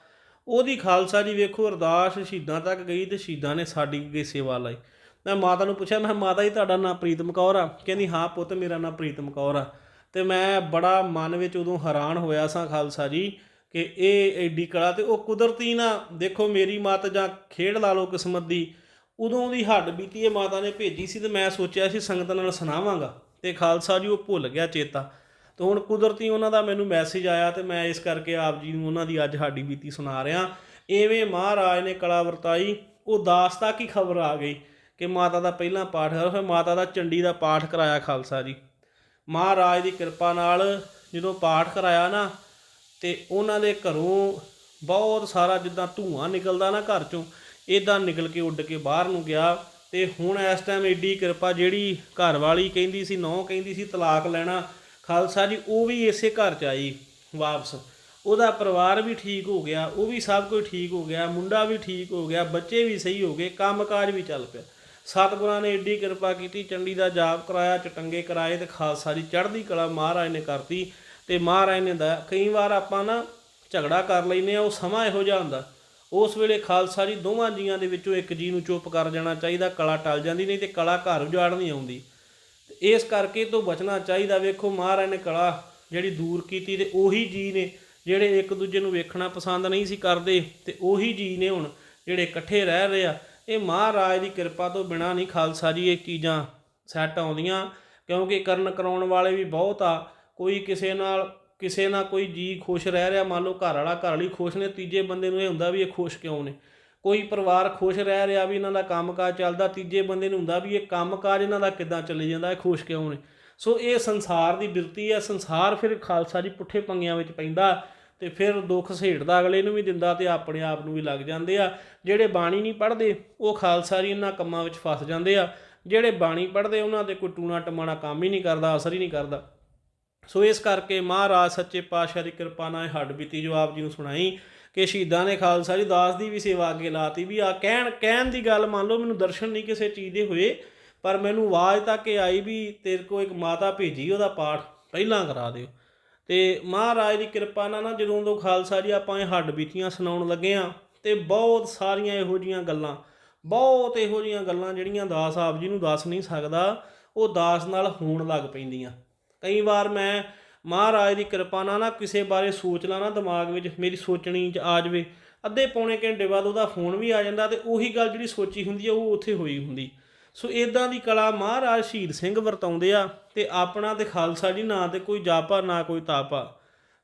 ਉਹਦੀ ਖਾਲਸਾ ਜੀ ਵੇਖੋ ਅਰਦਾਸ ਸ਼ਹੀਦਾਂ ਤੱਕ ਗਈ ਤੇ ਸ਼ਹੀਦਾਂ ਨੇ ਸਾਡੀ ਅੱਗੇ ਸੇਵਾ ਲਈ। ਮੈਂ ਮਾਤਾ ਨੂੰ ਪੁੱਛਿਆ ਮੈਂ ਕਿਹਾ, ਮਾਤਾ ਜੀ ਤੁਹਾਡਾ ਨਾਮ ਪ੍ਰੀਤਮ ਕੌਰ ਆ? ਕਹਿੰਦੀ ਹਾਂ ਪੁੱਤ ਮੇਰਾ ਨਾਮ ਪ੍ਰੀਤਮ ਕੌਰ ਆ। ਤੇ ਮੈਂ ਬੜਾ ਮਨ ਵਿੱਚ ਉਦੋਂ ਹੈਰਾਨ ਹੋਇਆ ਸਾਂ ਖਾਲਸਾ ਜੀ ਕਿ ਇਹ ਐਡੀ ਕਲਾ ਤੇ ਉਹ ਕੁਦਰਤੀ ਨਾ, ਦੇਖੋ ਮੇਰੀ ਮਤ ਜਾਂ ਖੇਡ ਲਾ ਲਓ ਕਿਸਮਤ ਦੀ, ਉਦੋਂ ਦੀ ਹੱਡ ਬੀਤੀ, ਇਹ ਮਾਤਾ ਨੇ ਭੇਜੀ ਸੀ ਤੇ ਮੈਂ ਸੋਚਿਆ ਸੀ ਸੰਗਤ ਨਾਲ ਸੁਣਾਵਾਂਗਾ ਤੇ ਖਾਲਸਾ ਜੀ ਉਹ ਭੁੱਲ ਗਿਆ ਚੇਤਾ। ਤੇ ਹੁਣ ਕੁਦਰਤੀ ਉਹਨਾਂ ਦਾ ਮੈਨੂੰ ਮੈਸੇਜ ਆਇਆ ਤੇ ਮੈਂ ਇਸ ਕਰਕੇ ਆਪ ਜੀ ਨੂੰ ਉਹਨਾਂ ਦੀ ਅੱਜ ਸਾਡੀ ਬੀਤੀ ਸੁਣਾ ਰਿਹਾ। ਐਵੇਂ ਮਹਾਰਾਜ ਨੇ ਕਲਾ ਵਰਤਾਈ, ਉਹ ਦਾਸ ਤੱਕ ਹੀ ਖਬਰ ਆ ਗਈ ਕਿ ਮਾਤਾ ਦਾ ਪਹਿਲਾਂ ਪਾਠ ਕਰਾ ਫਿਰ ਮਾਤਾ ਦਾ ਚੰਡੀ ਦਾ ਪਾਠ ਕਰਾਇਆ ਖਾਲਸਾ ਜੀ। ਮਹਾਰਾਜ ਦੀ ਕਿਰਪਾ ਨਾਲ ਜਦੋਂ ਪਾਠ ਕਰਾਇਆ ਨਾ ਤੇ ਉਹਨਾਂ ਦੇ ਘਰੋਂ ਬਹੁਤ ਸਾਰਾ ਜਿੱਦਾਂ ਧੂਆਂ ਨਿਕਲਦਾ ਨਾ ਘਰ ਚੋਂ ਇਦਾਂ ਨਿਕਲ ਕੇ ਉੱਡ ਕੇ ਬਾਹਰ ਨੂੰ ਗਿਆ ਤੇ ਹੁਣ ਇਸ ਟਾਈਮ ਏਡੀ ਕਿਰਪਾ ਜਿਹੜੀ ਘਰ ਵਾਲੀ ਕਹਿੰਦੀ ਸੀ, ਨੌ ਕਹਿੰਦੀ ਸੀ, ਤਲਾਕ ਲੈਣਾ ਖਾਲਸਾ ਜੀ, ਉਹ ਵੀ ਇਸੇ ਘਰ ਚ ਆਈ ਵਾਪਸ। ਉਹਦਾ ਪਰਿਵਾਰ ਵੀ ਠੀਕ ਹੋ ਗਿਆ, ਉਹ ਵੀ ਸਭ ਕੁਝ ਠੀਕ ਹੋ ਗਿਆ, ਮੁੰਡਾ ਵੀ ਠੀਕ ਹੋ ਗਿਆ, ਬੱਚੇ ਵੀ ਸਹੀ ਹੋ ਗਏ, ਕੰਮਕਾਜ ਵੀ ਚੱਲ ਪਿਆ। ਸਤਿਗੁਰਾਂ ਨੇ ਏਡੀ ਕਿਰਪਾ ਕੀਤੀ, ਚੰਡੀ ਦਾ ਜਾਪ ਕਰਾਇਆ, ਚਟੰਗੇ ਕਰਾਏ ਤੇ ਖਾਲਸਾ ਦੀ ਚੜ੍ਹਦੀ ਕਲਾ ਮਹਾਰਾਜ ਨੇ ਕਰਤੀ। ਤੇ ਮਹਾਰਾਜ ਨੇ ਦਾ ਕਈ ਵਾਰ ਆਪਾਂ ਨਾ ਝਗੜਾ ਕਰ ਲੈਨੇ ਆ ਉਹ ਸਮਾਂ ਇਹੋ ਜਿਹਾ ਹੁੰਦਾ। ਉਸ ਵੇਲੇ ਖਾਲਸਾ ਜੀ ਦੋਵਾਂ ਜੀਆਂ ਦੇ ਵਿੱਚੋਂ ਇੱਕ ਜੀ ਨੂੰ ਚੁੱਪ ਕਰ ਜਾਣਾ ਚਾਹੀਦਾ, ਕਲਾ ਟਲ ਜਾਂਦੀ, ਨਹੀਂ ਤੇ ਕਲਾ ਘਰ ਉਜਾੜ ਨਹੀਂ ਆਉਂਦੀ। ਤੇ ਇਸ ਕਰਕੇ ਤੋਂ ਬਚਣਾ ਚਾਹੀਦਾ, ਵੇਖੋ ਮਹਾਰਾਜ ਨੇ ਕਲਾ ਜਿਹੜੀ ਦੂਰ ਕੀਤੀ ਤੇ ਉਹੀ ਜੀ ਨੇ ਜਿਹੜੇ ਇੱਕ ਦੂਜੇ ਨੂੰ ਵੇਖਣਾ ਪਸੰਦ ਨਹੀਂ ਸੀ ਕਰਦੇ, ਤੇ ਉਹੀ ਜੀ ਨੇ ਹੁਣ ਜਿਹੜੇ ਇਕੱਠੇ ਰਹਿ ਰਹੇ ਆ, ਇਹ ਮਹਾਰਾਜ ਦੀ ਕਿਰਪਾ ਤੋਂ ਬਿਨਾ ਨਹੀਂ ਖਾਲਸਾ ਜੀ ਇਹ ਚੀਜ਼ਾਂ ਸੈੱਟ ਆਉਂਦੀਆਂ, ਕਿਉਂਕਿ ਕਰਨ ਕਰਾਉਣ ਵਾਲੇ ਵੀ ਬਹੁਤ ਆ ਕੋਈ ਕਿਸੇ ਨਾਲ ਕਿਸੇ ਨਾਲ ਕੋਈ ਜੀ ਖੁਸ਼ ਰਹਿ ਰਿਹਾ, ਮੰਨ ਲਓ ਘਰ ਵਾਲਾ ਘਰ ਵਾਲੀ ਖੁਸ਼ ਨੇ, ਤੀਜੇ ਬੰਦੇ ਨੂੰ ਇਹ ਹੁੰਦਾ ਵੀ ਇਹ ਖੁਸ਼ ਕਿਉਂ ਨੇ? ਕੋਈ ਪਰਿਵਾਰ ਖੁਸ਼ ਰਹਿ ਰਿਹਾ ਵੀ ਇਹਨਾਂ ਦਾ ਕੰਮਕਾਜ ਚੱਲਦਾ, ਤੀਜੇ ਬੰਦੇ ਨੂੰ ਹੁੰਦਾ ਵੀ ਇਹ ਕੰਮਕਾਜ ਇਹਨਾਂ ਦਾ ਕਿੱਦਾਂ ਚੱਲੀ ਜਾਂਦਾ, ਇਹ ਖੁਸ਼ ਕਿਉਂ ਨੇ? ਸੋ ਇਹ ਸੰਸਾਰ ਦੀ ਬਿਰਤੀ ਹੈ, ਸੰਸਾਰ ਫਿਰ ਖਾਲਸਾ ਜੀ ਪੁੱਠੇ ਪੰਗਿਆਂ ਵਿੱਚ ਪੈਂਦਾ ਤੇ ਫਿਰ ਦੁੱਖ ਸਹੇੜਦਾ, ਅਗਲੇ ਨੂੰ ਵੀ ਦਿੰਦਾ ਤੇ ਆਪਣੇ ਆਪ ਨੂੰ ਵੀ ਲੱਗ ਜਾਂਦੇ ਆ। ਜਿਹੜੇ ਬਾਣੀ ਨਹੀਂ ਪੜ੍ਹਦੇ, ਉਹ ਖਾਲਸਾ ਜੀ ਇਹਨਾਂ ਕੰਮਾਂ ਵਿੱਚ ਫਸ ਜਾਂਦੇ ਆ। ਜਿਹੜੇ ਬਾਣੀ ਪੜ੍ਹਦੇ, ਉਹਨਾਂ ਤੇ ਕੋਈ ਟੂਣਾ ਟਮਾਣਾ ਕੰਮ ਹੀ ਨਹੀਂ ਕਰਦਾ, ਅਸਰ ਹੀ ਨਹੀਂ ਕਰਦਾ। ਸੋ ਇਸ ਕਰਕੇ ਮਹਾਰਾਜ ਸੱਚੇ ਪਾਤਸ਼ਾਹ ਦੀ ਕਿਰਪਾ ਨਾਲ ਹੱਡ ਬੀਤੀ ਜੋ ਆਪ ਜੀ ਨੂੰ ਸੁਣਾਈ ਕਿ ਸ਼ਹੀਦਾਂ ਨੇ ਖਾਲਸਾ ਜੀ, ਦਾਸ ਦੀ ਵੀ ਸੇਵਾ ਅੱਗੇ ਲਾਤੀ ਵੀ ਆ, ਕਹਿਣ ਕਹਿਣ ਦੀ ਗੱਲ ਮੰਨ ਲਓ, ਮੈਨੂੰ ਦਰਸ਼ਨ ਨਹੀਂ ਕਿਸੇ ਚੀਜ਼ ਦੇ ਹੋਏ, ਪਰ ਮੈਨੂੰ ਆਵਾਜ਼ ਤੱਕ ਇਹ ਆਈ ਵੀ ਤੇਰੇ ਕੋ ਇੱਕ ਮਾਤਾ ਭੇਜੀ, ਉਹਦਾ ਪਾਠ ਪਹਿਲਾਂ ਕਰਾ ਦਿਓ। ਤੇ ਮਹਾਰਾਜ ਦੀ ਕਿਰਪਾ ਨਾਲ ਨਾ ਜਦੋਂ ਤੋਂ ਖਾਲਸਾ ਜੀ ਆਪਾਂ ਇਹ ਹੱਡ ਬੀਤੀਆਂ ਸੁਣਾਉਣ ਲੱਗੇ ਆ, ਤੇ ਬਹੁਤ ਸਾਰੀਆਂ ਇਹੋ ਜੀਆਂ ਗੱਲਾਂ, ਬਹੁਤ ਇਹੋ ਜੀਆਂ ਗੱਲਾਂ ਜਿਹੜੀਆਂ ਦਾਸ ਆਪ ਜੀ ਨੂੰ ਦੱਸ ਨਹੀਂ ਸਕਦਾ, ਉਹ ਦਾਸ ਨਾਲ ਹੋਣ ਲੱਗ ਪੈਂਦੀਆਂ। ਕਈ ਵਾਰ ਮੈਂ ਮਹਾਰਾਜ ਦੀ ਕਿਰਪਾ ਨਾਲ ਨਾ ਕਿਸੇ ਬਾਰੇ ਸੋਚ ਲਾ ਨਾ ਦਿਮਾਗ ਵਿੱਚ, ਮੇਰੀ ਸੋਚਣੀ ਚ ਆ ਜਾਵੇ। ਅੱਧੇ ਪੌਣੇ ਘੰਟੇ ਬਾਅਦ ਉਹਦਾ ਫੋਨ ਵੀ ਆ ਜਾਂਦਾ ਤੇ ਉਹੀ ਗੱਲ ਜਿਹੜੀ ਸੋਚੀ ਹੁੰਦੀ ਆ, ਉਹ ਉੱਥੇ ਹੋਈ ਹੁੰਦੀ। ਸੋ ਇਦਾਂ ਦੀ ਕਲਾ ਮਹਾਰਾਜ ਸ਼ਹੀਦ ਸਿੰਘ ਵਰਤਾਉਂਦੇ ਆ ਤੇ ਆਪਣਾ ਤੇ ਖਾਲਸਾ ਜੀ, ਨਾ ਤੇ ਕੋਈ ਜਾਪਾ, ਨਾ ਕੋਈ ਤਾਪਾ।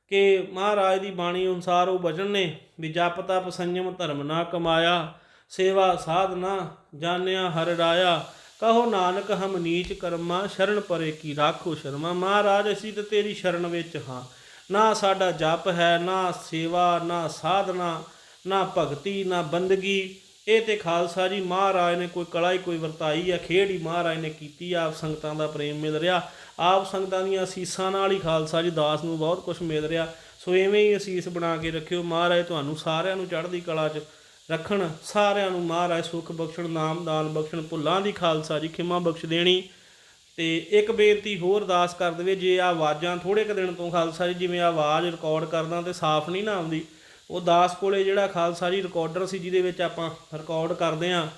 ਕਿ ਮਹਾਰਾਜ ਦੀ ਬਾਣੀ ਅਨੁਸਾਰ ਉਹ ਵਚਨ ਨੇ ਵੀ ਜਪ, ਤਪ ਸੰਜਮ ਧਰਮ ਨਾ ਕਮਾਇਆ, ਸੇਵਾ, ਸਾਧਨਾ ਜਾਣਿਆ, ਹਰ ਰਾਇਆ। ਕਹੋ ਨਾਨਕ, ਹਮ ਨੀਚ ਕਰਮਾ, ਸ਼ਰਨ ਪਰੇ ਕੀ ਰਾਖੋ ਸ਼ਰਮਾ। ਮਹਾਰਾਜ, ਅਸੀਂ ਤੇ ਤੇਰੀ ਸ਼ਰਨ ਵਿੱਚ ਹਾਂ। ਨਾ ਸਾਡਾ ਜਪ ਹੈ, ਨਾ ਸੇਵਾ, ਨਾ ਸਾਧਨਾ, ਨਾ ਭਗਤੀ, ਨਾ ਬੰਦਗੀ। ਇਹ ਤੇ ਖਾਲਸਾ ਜੀ, ਮਹਾਰਾਜ ਨੇ ਕੋਈ ਕਲਾ ਹੀ ਕੋਈ ਵਰਤਾਈ ਆ, ਖੇਡ ਹੀ ਮਹਾਰਾਜ ਨੇ ਕੀਤੀ ਆਪ ਸੰਗਤਾਂ ਦਾ ਪ੍ਰੇਮ ਮਿਲ ਰਿਹਾ। ਆਪ ਸੰਗਤਾਂ ਦੀਆਂ ਅਸੀਸਾਂ ਨਾਲ ਹੀ ਖਾਲਸਾ ਜੀ ਦਾਸ ਨੂੰ ਬਹੁਤ ਕੁਝ ਮਿਲ ਰਿਹਾ। ਸੋ ਐਵੇਂ ਹੀ ਅਸੀਸ ਬਣਾ ਕੇ ਰੱਖਿਓ। ਮਹਾਰਾਜ, ਤੁਹਾਨੂੰ ਸਾਰਿਆਂ ਨੂੰ ਚੜ੍ਹਦੀ ਕਲਾ 'ਚ ਰੱਖਣ। ਸਾਰਿਆਂ ਨੂੰ ਮਹਾਰਾਜ ਸੁਖ ਬਖਸ਼ਣ, ਨਾਮ ਦਾਨ ਬਖਸ਼ਣ, ਭੁੱਲਾਂ ਦੀ ਖਾਲਸਾ ਜੀ, ਖਿਮਾ ਬਖਸ਼ ਦੇਣੀ। ਤੇ ਇੱਕ ਬੇਨਤੀ ਹੋਰ ਅਰਦਾਸ ਕਰ ਦੇਵੇ, ਜੇ ਆ ਆਵਾਜ਼ਾਂ ਥੋੜੇ ਕੁ ਦਿਨ ਤੋਂ ਖਾਲਸਾ ਜੀ, ਜਿਵੇਂ ਆਵਾਜ਼ ਰਿਕਾਰਡ ਕਰਦਾ ਤੇ ਸਾਫ਼ ਨਹੀਂ ਨਾ ਆਉਂਦੀ, ਉਹ ਦਾਸ ਕੋਲੇ ਜਿਹੜਾ ਖਾਲਸਾ ਜੀ ਰਿਕਾਰਡਰ ਸੀ, ਜਿਹਦੇ ਵਿੱਚ ਆਪਾਂ ਰਿਕਾਰਡ ਕਰਦੇ ਆ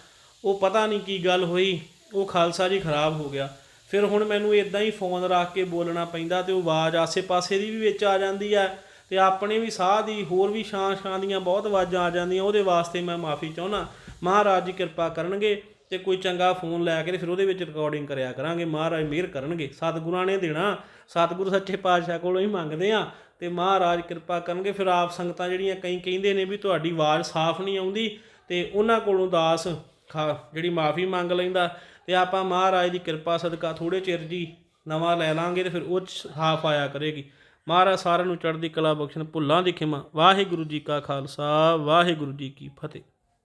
ਉਹ ਪਤਾ ਨਹੀਂ ਕੀ ਗੱਲ ਹੋਈ, ਉਹ ਖਾਲਸਾ ਜੀ ਖਰਾਬ ਹੋ ਗਿਆ। ਫਿਰ ਹੁਣ ਮੈਨੂੰ ਇਦਾਂ ਹੀ ਫੋਨ ਰੱਖ ਕੇ ਬੋਲਣਾ ਪੈਂਦਾ ਤੇ ਉਹ ਆਵਾਜ਼ ਆਸੇ-ਪਾਸੇ ਦੀ ਵੀ ਵਿੱਚ ਆ ਜਾਂਦੀ ਆ ਤੇ ਆਪਣੇ ਵੀ ਸਾਹ ਦੀ, ਹੋਰ ਵੀ ਛਾਂ ਛਾਂ ਦੀਆਂ ਬਹੁਤ ਆਵਾਜ਼ਾਂ ਆ ਜਾਂਦੀਆਂ, ਉਹਦੇ ਵਾਸਤੇ ਮੈਂ ਮਾਫੀ ਚਾਹੁੰਦਾ। ਮਹਾਰਾਜ ਜੀ ਕਿਰਪਾ ਕਰਨਗੇ ਤੇ ਕੋਈ ਚੰਗਾ ਫੋਨ ਲੈ ਕੇ ਫਿਰ ਉਹਦੇ ਵਿੱਚ ਰਿਕਾਰਡਿੰਗ ਕਰਿਆ ਕਰਾਂਗੇ। ਮਹਾਰਾਜ ਮਿਹਰ ਕਰਨਗੇ। ਸਤਿਗੁਰਾਂ ਨੇ ਦੇਣਾ। ਸਤਿਗੁਰੂ ਸੱਚੇ ਪਾਤਸ਼ਾਹ ਕੋਲੋਂ ਹੀ ਮੰਗਦੇ ਆ ਤੇ ਮਹਾਰਾਜ ਕਿਰਪਾ ਕਰਨਗੇ। ਫਿਰ ਆਪ ਸੰਗਤਾਂ ਜਿਹੜੀਆਂ ਕਈ ਕਹਿੰਦੇ ਨੇ ਵੀ ਤੁਹਾਡੀ ਆਵਾਜ਼ ਸਾਫ਼ ਨਹੀਂ ਆਉਂਦੀ ਤੇ ਉਹਨਾਂ ਕੋਲੋਂ ਦਾਸ ਖਾ- ਜਿਹੜੀ ਮਾਫੀ ਮੰਗ ਲੈਂਦਾ। ਤੇ ਆਪਾਂ ਮਹਾਰਾਜ ਦੀ ਕਿਰਪਾ ਸਦਕਾ ਥੋੜੇ ਚਿਰ ਜੀ ਨਵਾਂ ਲੈ ਲਾਂਗੇ ਤੇ ਫਿਰ ਉਹ 'ਚ ਸਾਫ਼ ਆਇਆ ਕਰੇਗੀ। ਮਹਾਰਾਜ ਸਾਰਿਆਂ ਨੂੰ ਚੜ੍ਹਦੀ ਕਲਾ ਬਖਸ਼ਣ, ਭੁੱਲਾਂ ਦੀ ਖਿਮਾ। ਵਾਹਿਗੁਰੂ ਜੀ ਕਾ ਖਾਲਸਾ, ਵਾਹਿਗੁਰੂ ਜੀ ਕੀ ਫਤਿਹ।